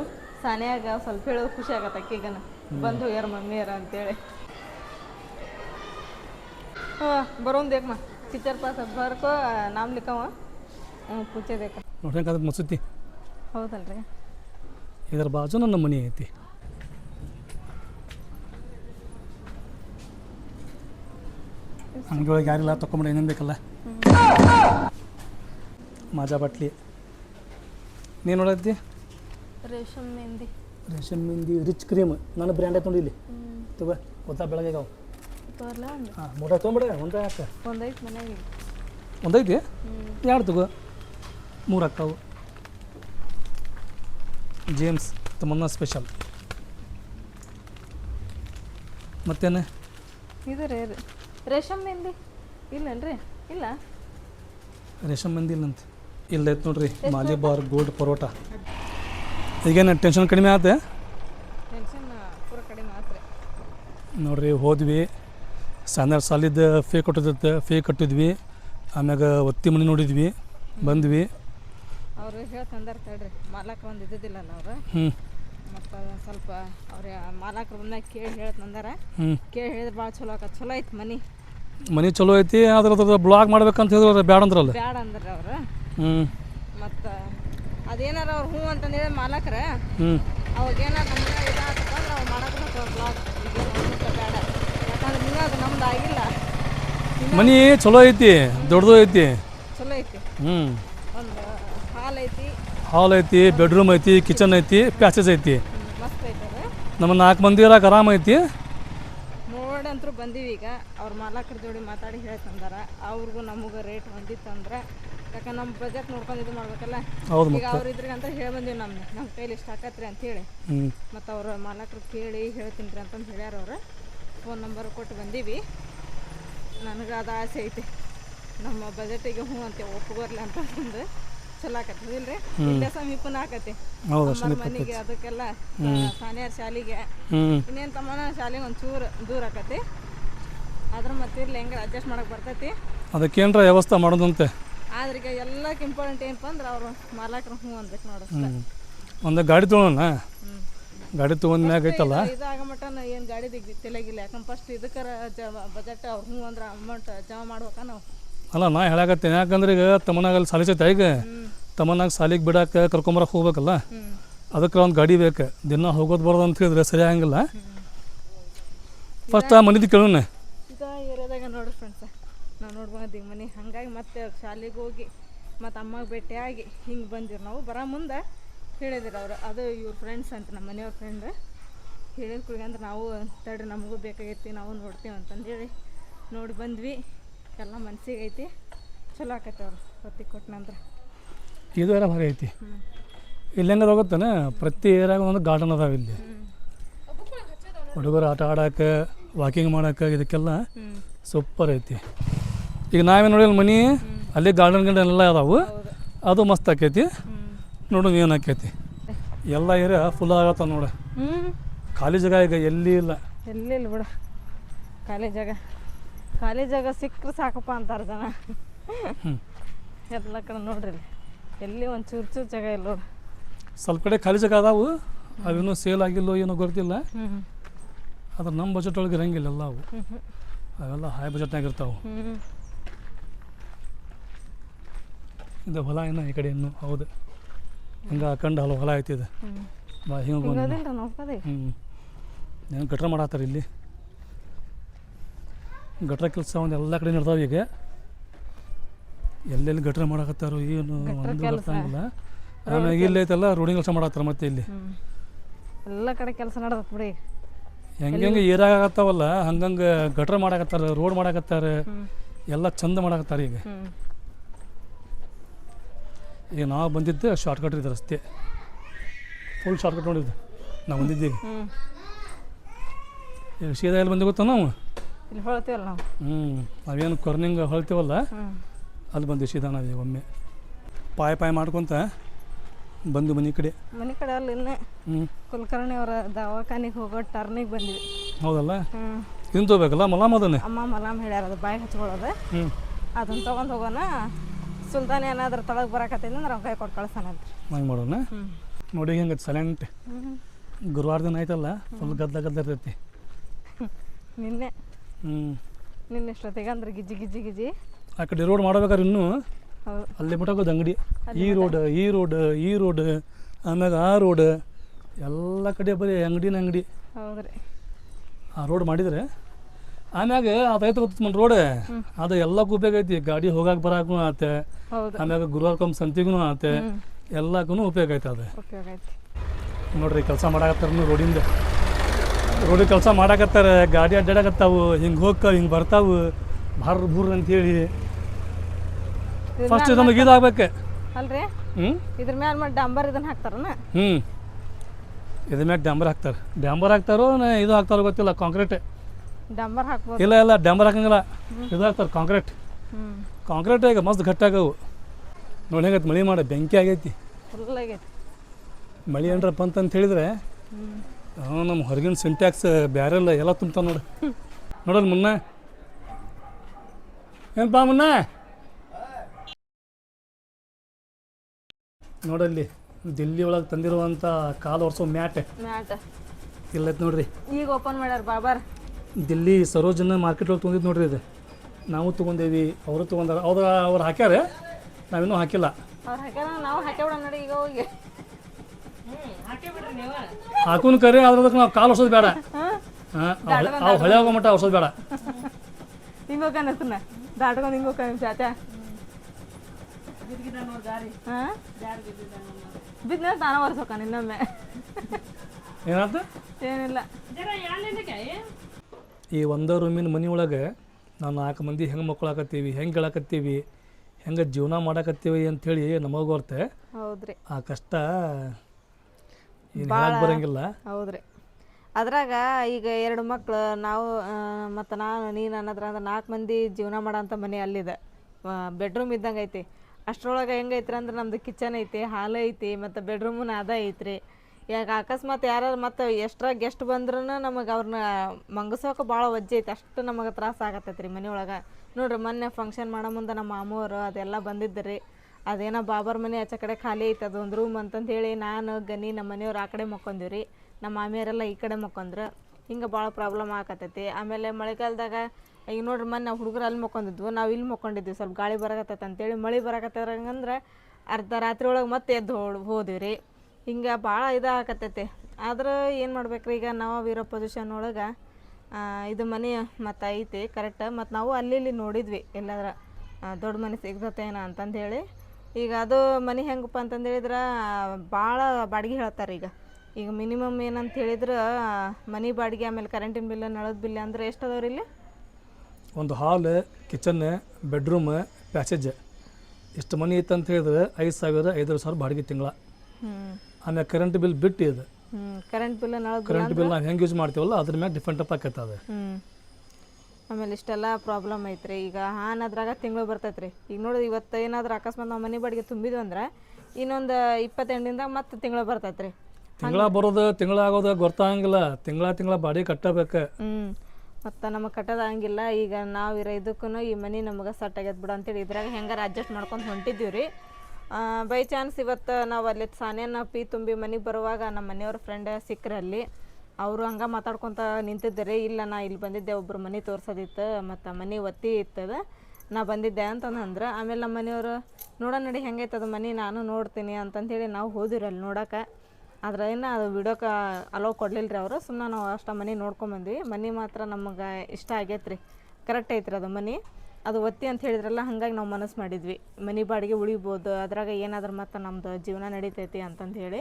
ಸಾನ್ಯಾಗ ಸ್ವಲ್ಪ ಹೇಳೋದು ಖುಷಿ ಆಗತ್ತೆ ಅಕ್ಕಿಗನ ಬಂದು ಹೋಗ್ಯಾರ ಮಮ್ಮಿಯರ ಅಂತೇಳಿ ಹಾಂ ಬರೋನ್ ದೇಕ್ ಮಾ टीचर पास अखबार को नाम लिखा हुआ ಹ್ಞೂ ಪೂಚೆ ಬೇಕಾ ನೋಡ್ಬೇಕಾದ್ರೆ ಮಸೂತಿ ಹೌದಲ್ರಿ ಇದರ ಬಾಜು ನನ್ನ ಮನೆ ಐತಿ ಅಂಗಡಿ ಒಳಗೆ ಯಾರಿಲ್ಲ ತಕೊಂಬಿಡಿ ಏನೇನು ಬೇಕಲ್ಲ ಮಾಜಾ ಬಾಟ್ಲಿ ನೀನು ನೋಡತ್ತಿ ರೇಷಮ್ ಮೆಹಂದಿ ರೇಷನ್ ಮಿಂದಿ ರಿಚ್ ಕ್ರೀಮ್ ನನ್ನ ಬ್ರ್ಯಾಂಡ್ ಐತೆ ನೋಡಿ ಇಲ್ಲಿ ತಗೋ ಗೊತ್ತಾ ಬೆಳಗ್ಗೆ ಅವು. ತೋರ್ಲ ಒಂದು? ಹಾಂ ಮೂಟ ತೊಗೊಂಬಿಡ ಒಂದೇ ಹಾಕ ಮನೆಗೆ. ಒಂದೈತಿ ಎರಡು ತಗೋ? ಮೂರು ಅಕ್ಕಾವು. ಜೇಮ್ಸ್ ತಮ್ಮನ್ನ ಸ್ಪೆಷಲ್ ಮತ್ತೇನು? ಇದು ರೀ ರೇಷಮ್ ಮೆಹಂದಿ ಇಲ್ಲಲ್ರಿ ಇಲ್ಲ? ರೇಷಮ್ ಮಂದಿ ಇಲ್ಲಂತ. ಇಲ್ಲ ಐತೆ ನೋಡ್ರಿ ಮಾಲಿಬಾರ್ ಗೋಲ್ಡ್ ಪರೋಟ. ಈಗೇನು ಟೆನ್ಷನ್ ಕಡಿಮೆ ಆತ? ಟೆನ್ಷನ್ ಪೂರ ಕಡಿಮೆ ಆತ್ರಿ ನೋಡ್ರಿ ಹೋದ್ವಿ. ಸಂದರ್ ಸಾಲಿದ್ದು ಫೇ ಕೊಟ್ಟಿದ್ದ ಫೇ ಕಟ್ಟಿದ್ವಿ. ಆಮ್ಯಾಗ ಒತ್ತಿ ಮನೆ ನೋಡಿದ್ವಿ ಬಂದ್ವಿ. ಅವ್ರು ಹೇಳ್ತಂದಾರ ತಡ್ರಿ ಮಾಲಾಕ ಒಂದು ಇದ್ದಿದ್ದಿಲ್ಲಲ್ಲ ಅವರು. ಹ್ಞೂ ಮತ್ತು ಸ್ವಲ್ಪ ಅವ್ರ ಮಾಲಕ್ರು ಬಂದಾಗ ಕೇಳಿ ಹೇಳ್ತಂದಾರ ಹ್ಞೂ ಕೇಳಿ ಹೇಳಿದ್ರೆ ಭಾಳ ಚಲೋ ಆಕತ್ ಚಲೋ ಐತಿ ಮನಿ. ಮನೆ ಚಲೋ ಐತಿ ಆದ್ರೆ ಅದ್ರ ಬ್ಲಾಗ್ ಮಾಡ್ಬೇಕಂತ ಹೇಳಿದ್ರೆ ಬ್ಯಾಡ ಅಂದ್ರಲ್ಲ? ಬ್ಯಾಡ ಅಂದ್ರೆ ಅವ್ರು. ಹ್ಞೂ ಮತ್ತು ಅದೇನಾರ ಅವ್ರು ಹ್ಞೂ ಅಂತಂದೇಳಿ ಮಾಲಕ್ರ ಹ್ಞೂ ಅವಾಗೇನಾರ ನಮ್ಗೆ ಇದಾತಪ್ಪ ಅಂದ್ರೆ ಅವ್ರು ಮಾಡಕ್ಕೆ ಬ್ಲಾಗ್ ಬೇಡ. ಯಾಕಂದ್ರೆ ಇನ್ನೂ ಅದು ನಮ್ದು ಆಗಿಲ್ಲ. ಮನಿ ಚಲೋ ಐತಿ ದೊಡ್ಡದು ಐತಿ. ಚಲೋ ಐತಿ. ಹ್ಞೂ ಒಂದು ಹಾಲ್ ಐತಿ. ಹಾಲ್ ಐತಿ ಬೆಡ್ರೂಮ್ ಐತಿ ಕಿಚನ್ ಐತಿ ಪ್ಯಾಸೇಜ್ ಐತಿ. ಮಸ್ತ್ ಐತಿ ಅದು. ನಮ್ಮ ನಾಲ್ಕು ಮಂದಿ ಇರಾಕ ಆರಾಮ ಐತಿ. ನೋಡಂತರೂ ಬಂದೀವಿ ಈಗ. ಅವ್ರ ಮಾಲಕ್ರ ಜೋಡಿ ಮಾತಾಡಿ ಹೇಳ್ತಂದಾರ. ಅವ್ರಿಗೂ ನಮಗೂ ರೇಟ್ ಹೊಂದಿತ್ತಂದ್ರೆ ಯಾಕಂದ್ರೆ ನಮ್ಮ ಬಜೆಟ್ ನೋಡ್ಕೊಂಡು ಇದು ಮಾಡ್ಬೇಕಲ್ಲ? ಹೌದು ಈಗ ಮತ್ತೆ. ಅವ್ರ ಇದ್ರಿಗಂತ ಹೇಳಿ ಬಂದೀವಿ ನಮ್ಮ ನಮ್ಮ ಕೈಲಿ ಇಷ್ಟ ಆಕತ್ರಿ ಅಂತ ಹೇಳಿ ಹ್ಞೂ ಮತ್ತು ಅವ್ರ ಮಾಲಕರು ಕೇಳಿ ಹೇಳ್ತೀನಿ ರೀ ಅಂತಂದು ಹೇಳ್ಯಾರ ಅವ್ರು. ಫೋನ್ ನಂಬರ್ ಕೊಟ್ಟು ಬಂದೀವಿ. ನನಗೆ ಅದು ಆಸೆ ಐತಿ. ನಮ್ಮ ಬಜೆಟಿಗೆ ಹ್ಞೂ ಅಂತ ಒಪ್ಪಿಗೋರ್ಲಿ ಅಂತಂದು ಚಲೋ ಆಕತ್ತಿ ಇಲ್ರಿ? ಇಲ್ಲೇ ಸಮೀಪನ ಆಕತಿ ಹೌದು ಅಮ್ಮರ ಮನೆಗೆ ಅದಕ್ಕೆಲ್ಲ ಸಾನಿಯಾರ ಶಾಲಿಗೆ. ಹ್ಞೂ ಇನ್ನೇನು ತಮ್ಮನ ಶಾಲೆಗೆ ಒಂದು ಚೂರು ದೂರ ಆಕತಿ ಆದ್ರೆ ಮತ್ತೆ ಇರ್ಲಿ ಹೆಂಗೆ ಅಡ್ಜಸ್ಟ್ ಮಾಡಕ್ಕೆ ಬರ್ತೈತಿ? ಅದಕ್ಕೇನ್ರ ವ್ಯವಸ್ಥೆ ಮಾಡೋದಂತೆ. ಆದ್ರೆ ಈಗ ಎಲ್ಲಕ್ಕೆ ಇಂಪಾರ್ಟೆಂಟ್ ಏನಪ್ಪ ಅಂದ್ರೆ ಅವರು ಮಾಲಕರು ಹ್ಞೂ ಅನ್ಬೇಕು ನೋಡು ಒಂದು ಗಾಡಿ ತೊಗೊಳೋಣ ಗಾಡಿ ತೊಗೊಂಡ್ಮ್ಯಾಗ ಐತಲ್ಲ? ಇದಾಗ ಮಟನ ಏನು ಗಾಡಿ ದಿಗ್ ತಲೆಗಿಲ್ಲ ಯಾಕಂದ್ರೆ ಫಸ್ಟ್ ಇದಕ್ಕರ ಬಜೆಟ್ ಅವ್ರು ಹ್ಞೂ ಅಂದ್ರೆ ಅಮೌಂಟ್ ಜಮಾ ಮಾಡ್ಬೇಕ ನಾವು. ಅಲ್ಲ ನಾ ಹೇಳಾಕತ್ತೇನೆ. ಯಾಕಂದ್ರೆ ಈಗ ತಮ್ಮನಾಗ ಅಲ್ಲಿ ಸಾಲಿಸೈತೆ ಈಗ ತಮ್ಮನಾಗ ಸಾಲಿಗೆ ಬಿಡಕ್ಕೆ ಕರ್ಕೊಂಬರಕ್ಕೆ ಹೋಗ್ಬೇಕಲ್ಲ? ಅದಕ್ಕೆ ಒಂದು ಗಾಡಿ ಬೇಕು. ದಿನ ಹೋಗೋದು ಬರೋದು ಅಂತ ಹೇಳಿದ್ರೆ ಸರಿ ಆಗಂಗಿಲ್ಲ. ಫಸ್ಟ್ ಆ ಮನಿದು ಕೇಳೋಣ ಈಗ ಏರಿಯಾದಾಗ ನೋಡ್ರಿ ಫ್ರೆಂಡ್ಸ ನೋಡ್ಕೊಂಡಿದ್ದೀವಿ ಮನೆ. ಹಂಗಾಗಿ ಮತ್ತೆ ಶಾಲೆಗೆ ಹೋಗಿ ಮತ್ತು ಅಮ್ಮಗೆ ಭೇಟಿಯಾಗಿ ಹಿಂಗೆ ಬಂದಿರು ನಾವು. ಬರೋ ಮುಂದೆ ಹೇಳಿದ್ರು ಅವರು. ಅದು ಇವ್ರ ಫ್ರೆಂಡ್ಸ್ ಅಂತ ನಮ್ಮ ಮನೆಯವ್ರ ಫ್ರೆಂಡ್ ಹೇಳಿದ ಕುಳಿಗೆ ಅಂದ್ರೆ ನಾವು ತಡ್ರಿ ನಮಗೂ ಬೇಕಾಗೈತಿ ನಾವು ನೋಡ್ತೀವಿ ಅಂತಂದೇಳಿ ನೋಡಿ ಬಂದ್ವಿ. ಎಲ್ಲ ಮನ್ಸಿಗೆ ಐತಿ. ಚಲೋ ಆಕೈತೆ ಅವ್ರು ಹೊತ್ತಿಗೆ ಕೊಟ್ಟನಂದ್ರೆ ಇದು ಎಲ್ಲ ಭಾರಿ ಐತಿ. ಇಲ್ಲಿ ಹೆಂಗದ ಹೋಗುತ್ತಾನೆ ಪ್ರತಿ ಏರಿಯಾಗ ಒಂದು ಗಾರ್ಡನ್ ಅದಾವ ಇಲ್ಲಿ. ಹುಡುಗರು ಆಟ ಆಡಕ್ಕೆ ವಾಕಿಂಗ್ ಮಾಡಕ್ಕೆ ಇದಕ್ಕೆಲ್ಲ ಸೂಪರ್ ಐತಿ. ಈಗ ನಾವೇ ನೋಡಿಲ್ಲ ಮನೆ ಅಲ್ಲಿ ಗಾರ್ಡನ್ ಗಾರ್ಡನ್ ಎಲ್ಲ ಅದಾವು. ಅದು ಮಸ್ತ್ ಆಕೈತಿ. ನೋಡು ಏನು ಆಕೈತಿ. ಎಲ್ಲ ಏರಿಯಾ ಫುಲ್ ಆಗತ್ತ ನೋಡು. ಖಾಲಿ ಜಾಗ ಈಗ ಎಲ್ಲಿ ಇಲ್ಲ. ಎಲ್ಲಿ ಇಲ್ಲ ಬಿಡು. ಖಾಲಿ ಜಾಗ. ಖಾಲಿ ಜಾಗ ಸಿಕ್ಕರೆ ಸಾಕಪ್ಪ ಅಂತಾರೆ ಜನ. ಎಲ್ಲ ಕಡೆ ನೋಡ್ರಿ. ಎಲ್ಲಿ ಒಂದು ಚೂರು ಚೂರು ಜಾಗ ಇಲ್ಲ ನೋಡ್ರಿ ಸ್ವಲ್ಪ ಕಡೆ ಖಾಲಿ ಜಾಗ ಅದಾವು. ಅವೇನು ಸೇಲ್ ಆಗಿಲ್ಲೋ ಏನೋ ಗೊತ್ತಿಲ್ಲ. ಆದ್ರೆ ನಮ್ಮ ಬಜೆಟ್ ಒಳಗೆ ಇರಂಗಿಲ್ಲ ಎಲ್ಲ ಅವು. ಅವೆಲ್ಲ ಹೈ ಬಜೆಟ್ನಾಗ ಇರ್ತಾವೆ ಹ್ಞೂ ಇದು ಹೊಲ ಏನ ಈ ಕಡೆ ಇನ್ನು ಹೌದು. ಹಿಂಗೆ ಹಾಕೊಂಡು ಹಲ ಹೊಲ ಐತಿ ಇದು ಹ್ಞೂ ಬಾ ಹಿಂಗೆ ಹ್ಞೂ ಏನು ಗಟ್ರ ಮಾಡತ್ತಾರ ಇಲ್ಲಿ? ಗಟ್ರ ಕೆಲಸ ಒಂದು ಎಲ್ಲ ಕಡೆ ನಡ್ದಾವ ಈಗ. ಎಲ್ಲೆಲ್ಲಿ ಗಟ್ರ ಮಾಡಕತ್ತಾರೋ ಏನು ಒಂದು. ಗೊತ್ತಾಗಿಲ್ಲ. ಆಮೇಲೆ ಇಲ್ಲಿ ಐತಲ್ಲ ರೋಡಿಂಗ್ ಕೆಲಸ ಮಾಡತ್ತಾರ ಮತ್ತೆ ಇಲ್ಲಿ. ಎಲ್ಲ ಕಡೆ ಕೆಲಸ ನಡೆದತ್ ಬಿಡಿ. ಹೆಂಗೆ ಹೆಂಗೆ ಏರಾಗ ಆಗತ್ತಾವಲ್ಲ ಹಂಗಂಗೆ ಗಟ್ರ ಮಾಡಕತ್ತಾರ ರೋಡ್ ಮಾಡಕತ್ತಾರ ಎಲ್ಲ ಚಂದ ಮಾಡಕತ್ತಾರ ಈಗ. ಈಗ ನಾವು ಬಂದಿದ್ದೆ ಶಾರ್ಟ್ಕಟ್ ಇದೆ ರಸ್ತೆ. ಫುಲ್ ಶಾರ್ಟ್ಕಟ್ ನೋಡಿದ್ದು. ನಾವು ಬಂದಿದ್ದೀವಿ ಈಗ. ಸೀದಾ ಎಲ್ಲಿ ಬಂದಿ ಗೊತ್ತಾ ನಾವು? ಇಲ್ಲಿ ಹೊಳ್ತೀವಲ್ಲ ನಾವು? ಹ್ಞೂ ನಾವೇನು ಕೊರ್ನಿಂಗ್ ಹೊಳ್ತೀವಲ್ಲ ಅಲ್ಲಿ ಬಂದ್ವಿ ಸೀದಾ ನಾವು ಒಮ್ಮೆ. ಪಾಯ ಪಾಯ ಮಾಡ್ಕೊತ ಬಂದು ಮನೆ ಕಡೆ. ಮನೆ ಕಡೆ ಅಲ್ಲಿ ಇನ್ನೇ ಹ್ಞೂ ಕುಲಕರ್ಣಿ ಅವರ ದವಾಖಾನಿಗೆ ಹೋಗೋ ಟರ್ನಿಗೆ ಬಂದ್ವಿ. ಹೌದಲ್ಲ? ಹ್ಮ್. ಇದನ್ನು ತೊಗೋಬೇಕಲ್ಲ ಮಲಾಮ್ ಅದನ್ನೇ? ಅಮ್ಮ ಮಲಾಮ್ ಹೇಳ್ಯಾರ ಅದು ಬಾಯಿ ಹಚ್ಕೊಳ್ಳೋದು. ಹ್ಞೂ ಅದನ್ನ ತೊಗೊಂಡು ಹೋಗೋಣ. ಸುಲ್ತಾನ್ ಏನಾದ್ರೂ ತಳಗೆ ಬರಕತ್ತಿಂದ ಅಂದ್ರೆ ಅವ್ನ ಕೈ ಕೊಟ್ಟು ಕಳ್ಸೋಣಂತ ಹಂಗೆ ಮಾಡೋಣ? ನೋಡಿ ಹೆಂಗೆ ಸೈಲೆಂಟ್ ಗುರುವಾರ ದಿನ ಆಯ್ತಲ್ಲ ಫುಲ್ ಗದ್ದ ಗದ್ದ ಇರ್ತೈತಿ. ನಿನ್ನೆ. ಹ್ಞೂ ನಿನ್ನೆ ಎಷ್ಟೊತ್ತಿಗೆ ಅಂದ್ರೆ ಗಿಜ್ಜಿ ಗಿಜ್ಜಿ ಗಿಜ್ಜಿ. ಆ ಕಡೆ ರೋಡ್ ಮಾಡ್ಬೇಕಾದ್ರೆ ಇನ್ನೂ ಹೌದು. ಅಲ್ಲಿ ಮುಟ್ಟಕೋದು ಅಂಗಡಿ. ಈ ರೋಡ್ ಈ ರೋಡ್ ಈ ರೋಡ್ ಆಮ್ಯಾಗ ಆ ರೋಡ್ ಎಲ್ಲ ಕಡೆ ಬರೀ ಅಂಗಡಿನ ಅಂಗಡಿ. ಹೌದ್ರಿ. ಆ ರೋಡ್ ಮಾಡಿದರೆ ಆಮ್ಯಾಗ ಅದೈತೆ ಗೊತ್ತ ರೋಡ್? ಅದು ಎಲ್ಲ ಉಪಯೋಗ ಐತಿ ಗಾಡಿ ಹೋಗಾಕ ಬರಾಕು ಆತೆ. ಆಮ್ಯಾಗ ಗುರುವಾರಕ್ಕೊಮ್ಮೆ ಸಂತಿಗೂ ಆತೆ. ಎಲ್ಲಕ್ಕೂ ಉಪಯೋಗ ಐತೆ ಅದು. ನೋಡ್ರಿ ಕೆಲಸ ಮಾಡಾಕತ್ತಾರ ರೋಡಿಂದ. ರೋಡಿಗೆ ಕೆಲಸ ಮಾಡಾಕತ್ತಾರ ಗಾಡಿ ಅಡ್ಡಾಡಕತ್ತಾವು ಹಿಂಗೆ ಹೋಗ್ಕ ಹಿಂಗೆ ಬರ್ತಾವು. ಭಾರ ಭೂರ್ ಅಂತೇಳಿ. ಇದ್ರ ಫಸ್ಟ್ ಮ್ಯಾಲ್ ನಮಗೆ ಇದಾಗಬೇಕು. ಅಲ್ರಿ? ಇದ್ರ ಮ್ಯಾಲ ಡಾಂಬರ್ ಡಂಬರ್ ಇದನ್ನ ಹಾಕ್ತಾರನ ಹ್ಞೂ ಇದ್ರ ಮ್ಯಾಗ ಡ್ಯಾಂಬರ್ ಹಾಕ್ತಾರೆ. ಡ್ಯಾಂಬರ್ ಹಾಕ್ತಾರೋ ಇದು ಹಾಕ್ತಾರೋ ಗೊತ್ತಿಲ್ಲ ಕಾಂಕ್ರೀಟ್. ಡಂಬರ್ ಹಾಕ್ಬೋದು. ಇಲ್ಲ ಇಲ್ಲ ಡಂಬರ್ ಹಾಕಂಗಿಲ್ಲ. ಇದಾಗ್ತಾರೆ ಕಾಂಕ್ರೀಟ್. ಕಾಂಕ್ರೀಟ್ ಈಗ ಮಸ್ತ್ ಗಟ್ಟಾಗವು ನೋಡಿ ಹೆಂಗೈತೆ ಮಳೆ ಮಾಡಿ ಬೆಂಕಿ ಆಗೈತಿ. ಮಳೆ ಏನ್ರಪ್ಪ ಅಂತಂತ ಹೇಳಿದ್ರೆ ನಮ್ಮ ಹೊರಗಿನ ಸಿಂಟ್ಯಾಕ್ಸ್ ಬ್ಯಾರೆ ಇಲ್ಲ ಎಲ್ಲ ತುಂಬ್ತಾವ ನೋಡಿ. ನೋಡಲ್ ಮುನ್ನ. ಏನಪ್ಪ ಮುನ್ನ? ನೋಡಲ್ಲಿ ದಿಲ್ಲಿ ಒಳಗೆ ತಂದಿರುವಂಥ ಕಾಲು ಒರೆಸೋ ಮ್ಯಾಟ್. ಮ್ಯಾಟ್. ಇಲ್ಲೈತೆ ನೋಡ್ರಿ. ಈಗ ಓಪನ್ ಮಾಡ್ಯಾರ ಬಾಬಾರ್. ದಿಲ್ಲಿ ಸರೋಜನ ಮಾರ್ಕೆಟ್ ಒಳಗೆ ತೊಗೊಂಡಿದ್ದು ನೋಡ್ರಿ ಇದು. ನಾವು ತೊಗೊಂಡೇವಿ ಅವರು ತೊಗೊಂಡಾರ. ಅವ್ರು ಅವ್ರು ಹಾಕ್ಯಾರ ನಾವಿನ್ನೂ ಹಾಕಿಲ್ಲ. ಅವರು ಹಾಕ್ಯಾರ ನಾವು ಅದಕ್ಕೆ ನೋಡಿ ಈಗ ಹೋಗಿ. ಹಾಕೋನ್ ಕರೆ ಅದ್ರದಕ್ಕೆ ನಾವು ಕಾಲು ಹೊಸದು ಬೇಡ ಹಾಂ? ಹೊಳೆ ಹೋಗೋ ಮಟ್ಟ ಒರ್ಸೋದು ಬೇಡ ಹಿಂಗೆ ಹೋಗ್ತಾನೆ ಸುಮ್ಮನೆ ದಾಟ್ಕೊಂಡು ಹಿಂಗೆ ಹೋಗ್ತಾನೆ ಚಾಚಾ ಹಾಂ? ಬಿದ್ದ ತಾನ ಇನ್ನೊಮ್ಮೆ. ಏನಾಯ್ತು ಏನಿಲ್ಲ. ಈ ಒಂದೇ ರೂಮಿನ ಮನೆಯೊಳಗೆ ಒಳಗೆ ನಾವು ನಾಲ್ಕು ಮಂದಿ ಹೆಂಗೆ ಮಕ್ಕಳಾಕತ್ತೀವಿ ಹೆಂಗೆ ಹೇಳಾಕತ್ತೀವಿ ಹೆಂಗೆ ಜೀವನ ಮಾಡಾಕತ್ತೀವಿ ಅಂಥೇಳಿ ನಮಗೆ ಹೊರತೆ ಹೌದ್ರಿ. ಆ ಕಷ್ಟ ಏನು ಹೇಳಕ್ಕೆ ಬರಂಗಿಲ್ಲ. ಹೌದ್ರಿ. ಅದ್ರಾಗ ಈಗ ಎರಡು ಮಕ್ಳು ನಾವು ಮತ್ತು ನಾನು ನೀನು ಅನ್ನೋದ್ರ ಅಂದ್ರೆ ನಾಲ್ಕು ಮಂದಿ ಜೀವನ ಮಾಡೋಂಥ ಮನೆ ಅಲ್ಲಿದೆ. ಬೆಡ್ರೂಮ್ ಇದ್ದಂಗೆ ಐತಿ. ಅಷ್ಟ್ರೊಳಗೆ ಹೆಂಗೈತ್ರಿ ಅಂದ್ರೆ ನಮ್ಮದು ಕಿಚನ್ ಐತಿ ಹಾಲ್ ಐತಿ ಮತ್ತು ಬೆಡ್ರೂಮು ಅದ ಐತ್ರಿ. ಈಗ ಅಕಸ್ಮಾತ್ ಯಾರು ಮತ್ತು ಎಷ್ಟ್ರ ಗೆಸ್ಟ್ ಬಂದ್ರೂ ನಮಗೆ ಅವ್ರನ್ನ ಮಂಗಸೋಕೆ ಭಾಳ ಒಜ್ಜೆ ಐತೆ. ಅಷ್ಟು ನಮಗೆ ತ್ರಾಸ ಆಗತ್ತೈತೆ ರೀ ಮನೆ ಒಳಗೆ ನೋಡ್ರಿ ಮೊನ್ನೆ ಫಂಕ್ಷನ್ ಮಾಡೋ ಮುಂದೆ ನಮ್ಮ ಮಾಮೂರು ಅದೆಲ್ಲ ಬಂದಿದ್ದು ಅದೇನೋ ಬಾಬರ್ ಮನೆ ಆಚೆ ಕಡೆ ಖಾಲಿ ಐತೆ, ಅದೊಂದು ರೂಮ್ ಅಂತಂದೇಳಿ ಹೇಳಿ ನಾನು, ಗನಿ ನಮ್ಮ ಮನೆಯವ್ರು ಆ ಕಡೆ ಮಕ್ಕೊಂದಿವಿ ರೀ ನಮ್ಮ ಮಾಮಿಯರೆಲ್ಲ ಈ ಕಡೆ ಮಕ್ಕೊಂಡ್ರು ಹಿಂಗೆ ಭಾಳ ಪ್ರಾಬ್ಲಮ್ ಆಗತ್ತೈತಿ. ಆಮೇಲೆ ಮಳೆಗಾಲದಾಗ ಈಗ ನೋಡ್ರಿ ಮೊನ್ನೆ ಹುಡುಗರು ಅಲ್ಲಿ ಮಕ್ಕೊಂಡಿದ್ವು ನಾವು ಇಲ್ಲಿ ಮಕ್ಕೊಂಡಿದ್ವಿ. ಸ್ವಲ್ಪ ಗಾಳಿ ಬರಕತ್ತೈತೆ ಅಂತೇಳಿ ಮಳೆ ಬರಕತ್ತಂದ್ರೆ ಅರ್ಧ ರಾತ್ರಿ ಒಳಗೆ ಮತ್ತೆ ಎದ್ದು ಹೋದ್ವಿ ರೀ ಹಿಂಗೆ ಭಾಳ ಇದಾಗತ್ತೈತಿ ಆದ್ರೆ ಏನು ಮಾಡ್ಬೇಕ್ರಿ ಈಗ ನಾವು ಇರೋ ಪೊಸಿಷನ್ ಒಳಗೆ ಇದು ಮನೆ ಮತ್ತು ಐತಿ ಕರೆಕ್ಟ್ ಮತ್ತು ನಾವು ಅಲ್ಲಿ ಇಲ್ಲಿ ನೋಡಿದ್ವಿ ಎಲ್ಲಾದ್ರ ದೊಡ್ಡ ಮನೆ ಸಿಗ್ತತೇನ ಅಂತಂದು ಹೇಳಿ ಈಗ ಅದು ಮನೆ ಹೆಂಗಪ್ಪ ಅಂತಂದು ಹೇಳಿದ್ರೆ ಭಾಳ ಬಾಡಿಗೆ ಹೇಳ್ತಾರೆ ಈಗ. ಈಗ ಮಿನಿಮಮ್ ಏನಂತ ಹೇಳಿದ್ರೆ ಮನೆ ಬಾಡಿಗೆ ಆಮೇಲೆ ಕರೆಂಟಿನ ಬಿಲ್ ನಳದ ಬಿಲ್ ಅಂದ್ರೆ ಎಷ್ಟು ಅದಾವ್ರಿ ಇಲ್ಲಿ? ಒಂದು ಹಾಲ್ ಕಿಚನ್ ಬೆಡ್ರೂಮ್ ಪ್ಯಾಸೇಜ್ ಇಷ್ಟು ಮನೆ ಇತ್ತು ಅಂತ ಹೇಳಿದ್ರೆ ಐದು ಸಾವಿರ ಐದಾರು ಸಾವಿರ ಬಾಡಿಗೆ ತಿಂಗಳ. ಹ್ಞೂ ಆಮೇಲೆ ಕರೆಂಟ್ ಬಿಲ್ ಬಿಟ್ಟು ಇದು ಕರೆಂಟ್ ಬಿಲ್ ಕರೆಂಟ್ ಬಿಲ್ ನಾವು ಹೆಂಗೆ ಯೂಸ್ ಮಾಡ್ತೀವಲ್ಲ ಅದ್ರ ಮ್ಯಾಗ ಡಿಫೆಂಟ್ ಅಪ್ ಆಕೈತೆ ಅದು ಆಮೇಲೆ ಇಷ್ಟೆಲ್ಲ ಪ್ರಾಬ್ಲಮ್ ಐತ್ರಿ. ಈಗ ಹಾನ್ ಅದ್ರಾಗ ತಿಂಗಳು ಬರ್ತೈತ್ರಿ. ಈಗ ನೋಡಿ ಇವತ್ತು ಏನಾದ್ರೂ ಅಕಸ್ಮಾತ್ ನಾವು ಮನೆ ಬಾಡಿಗೆ ತುಂಬಿದ್ವಿ ಅಂದ್ರೆ ಇನ್ನೊಂದು ಇಪ್ಪತ್ತೆಂಟಿಂದ ದಿನದಾಗ ಮತ್ತೆ ತಿಂಗಳು ಬರ್ತೈತ್ರಿ. ತಿಂಗಳ ಬರೋದು ತಿಂಗಳ ಆಗೋದು ಗೊತ್ತಾಗಂಗಿಲ್ಲ. ತಿಂಗಳ ತಿಂಗಳ ಬಾಡಿಗೆ ಕಟ್ಟಬೇಕು. ಮತ್ತು ನಮಗೆ ಕಟ್ಟೋದಂಗಿಲ್ಲ ಈಗ ನಾವು ಇರೋ ಇದಕ್ಕೂ ಈ ಮನೆ ನಮಗೆ ಸಟ್ ಆಗ್ಯದ ಬಿಡು ಅಂತೇಳಿ ಇದ್ರಾಗ ಹೆಂಗಾರ ಅಡ್ಜಸ್ಟ್ ಮಾಡ್ಕೊಂಡು ಹೊಂಟಿದ್ದೀವಿ ರೀ ಬೈ ಚಾನ್ಸ್ ಇವತ್ತು ನಾವು ಅಲ್ಲಿ ಸಾನೇನ ಪಿ ತುಂಬಿ ಮನೆಗೆ ಬರುವಾಗ ನಮ್ಮ ಮನೆಯವ್ರ ಫ್ರೆಂಡ್ ಸಿಕ್ಕರೆ ಅಲ್ಲಿ ಅವರು ಹಂಗೆ ಮಾತಾಡ್ಕೊತ ನಿಂತಿದ್ದಾರೆ. ಇಲ್ಲ, ನಾ ಇಲ್ಲಿ ಬಂದಿದ್ದೆ, ಒಬ್ರು ಮನೆ ತೋರ್ಸೋದಿತ್ತು, ಮತ್ತು ಮನೆ ಒತ್ತಿ ಇತ್ತದ. ನಾ ಬಂದಿದ್ದೆ ಅಂತಂದು ಅಂದ್ರೆ ಆಮೇಲೆ ನಮ್ಮ ಮನೆಯವರು ನೋಡೋಣ ನಡಿ ಹೆಂಗೈತದ ಮನೆ, ನಾನು ನೋಡ್ತೀನಿ ಅಂತಂಥೇಳಿ ನಾವು ಹೋದಿರಿ ಅಲ್ಲಿ ನೋಡೋಕೆ. ಆದ್ರೆ ಏನು ಅದು ಬಿಡೋಕೆ ಅಲೋ ಕೊಡ್ಲಿಲ್ಲ ರೀ ಅವರು ಸುಮ್ಮನೆ ನಾವು ಅಷ್ಟು ಮನೆ ನೋಡ್ಕೊಂಬಂದ್ವಿ ಮನೆ ಮಾತ್ರ ನಮಗೆ ಇಷ್ಟ ಆಗೈತೆ ರೀ ಕರೆಕ್ಟ್ ಐತ್ರಿ ಅದು ಮನೆ. ಅದು ಒತ್ತಿ ಅಂತ ಹೇಳಿದ್ರಲ್ಲ ಹಾಗಾಗಿ ನಾವು ಮನಸ್ಸು ಮಾಡಿದ್ವಿ. ಮನೆ ಬಾಡಿಗೆ ಉಳಿಬೋದು ಅದ್ರಾಗ ಏನಾದ್ರೂ ಮತ್ತು ನಮ್ದು ಜೀವನ ನಡೀತೈತಿ ಅಂತಂದು ಹೇಳಿ.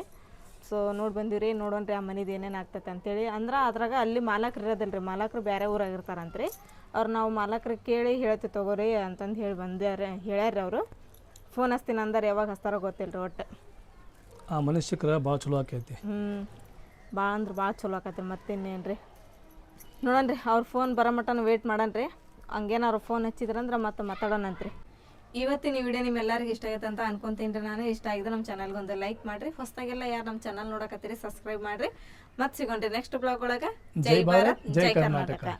ಸೊ ನೋಡಿ ಬಂದಿವ್ರಿ ರೀ ಆ ಮನೇದು ಏನೇನು ಆಗ್ತೈತೆ ಅಂತೇಳಿ. ಅಂದ್ರೆ ಅದ್ರಾಗ ಅಲ್ಲಿ ಮಾಲಕ್ರು ಇರೋದಿಲ್ಲ ರೀ ಮಾಲಕರು ಬೇರೆ ಊರಾಗಿರ್ತಾರಂತ್ರಿ. ಅವ್ರು ನಾವು ಮಾಲಕ್ರಿಗೆ ಕೇಳಿ ಹೇಳ್ತಿ ತೊಗೋರಿ ಅಂತಂದು ಹೇಳಿ ಬಂದ್ಯಾರ ಹೇಳ್ಯಾರ ಅವರು. ಫೋನ್ ಹಚ್ತೀನಿ ಅಂದ್ರೆ ಯಾವಾಗ ಹಚ್ತಾರೋ ಗೊತ್ತಿಲ್ಲ ರೀ ಒಟ್ಟು. ಆ ಮನುಷ್ಯಕ್ರ ಸಿಕ್ಕರೆ ಭಾಳ ಚಲೋ ಆಕೈತಿ. ಹ್ಞೂ ಭಾಳ ಅಂದ್ರೆ ಭಾಳ ಚಲೋ ಆಕೈತಿ ಮತ್ತಿನ್ನೇನು ರೀ ನೋಡೋಣ ರೀ ಅವ್ರ ಫೋನ್ ಬರೋ ಮಟ್ಟನ ವೇಟ್ ಮಾಡಣ್ರಿ ಹಂಗೇನಾರು ಫೋನ್ ಹಚ್ಚಿದ್ರಂದ್ರೆ ಮತ್ತೆ ಮಾತಾಡೋಣಂತ್ರಿ ಇವತ್ತಿನ ವಿಡಿಯೋ ನಿಮ್ಮೆಲ್ಲರಿಗೂ ಇಷ್ಟ ಆಗೈತೆ ಅಂತ ಅನ್ಕೊಂತೀನಿ ರೀ. ನಾನು ಇಷ್ಟ ಆಗಿದೆ ನಮ್ಮ ಚಾನಲ್ಗೆ ಒಂದು ಲೈಕ್ ಮಾಡಿರಿ. ಹೊಸ್ದಾಗೆಲ್ಲ ಯಾರು ನಮ್ಮ ಚಾನಲ್ ನೋಡಕತ್ತೀರಿ ಸಬ್ಸ್ಕ್ರೈಬ್ ಮಾಡಿರಿ. ಮತ್ತೆ ಸಿಗೋಣ್ರಿ ನೆಕ್ಸ್ಟ್ ಬ್ಲಾಗ್ ಒಳಗೆ. ಜೈ ಭಾರತ್ ಜೈ ಕರ್ನಾಟಕ.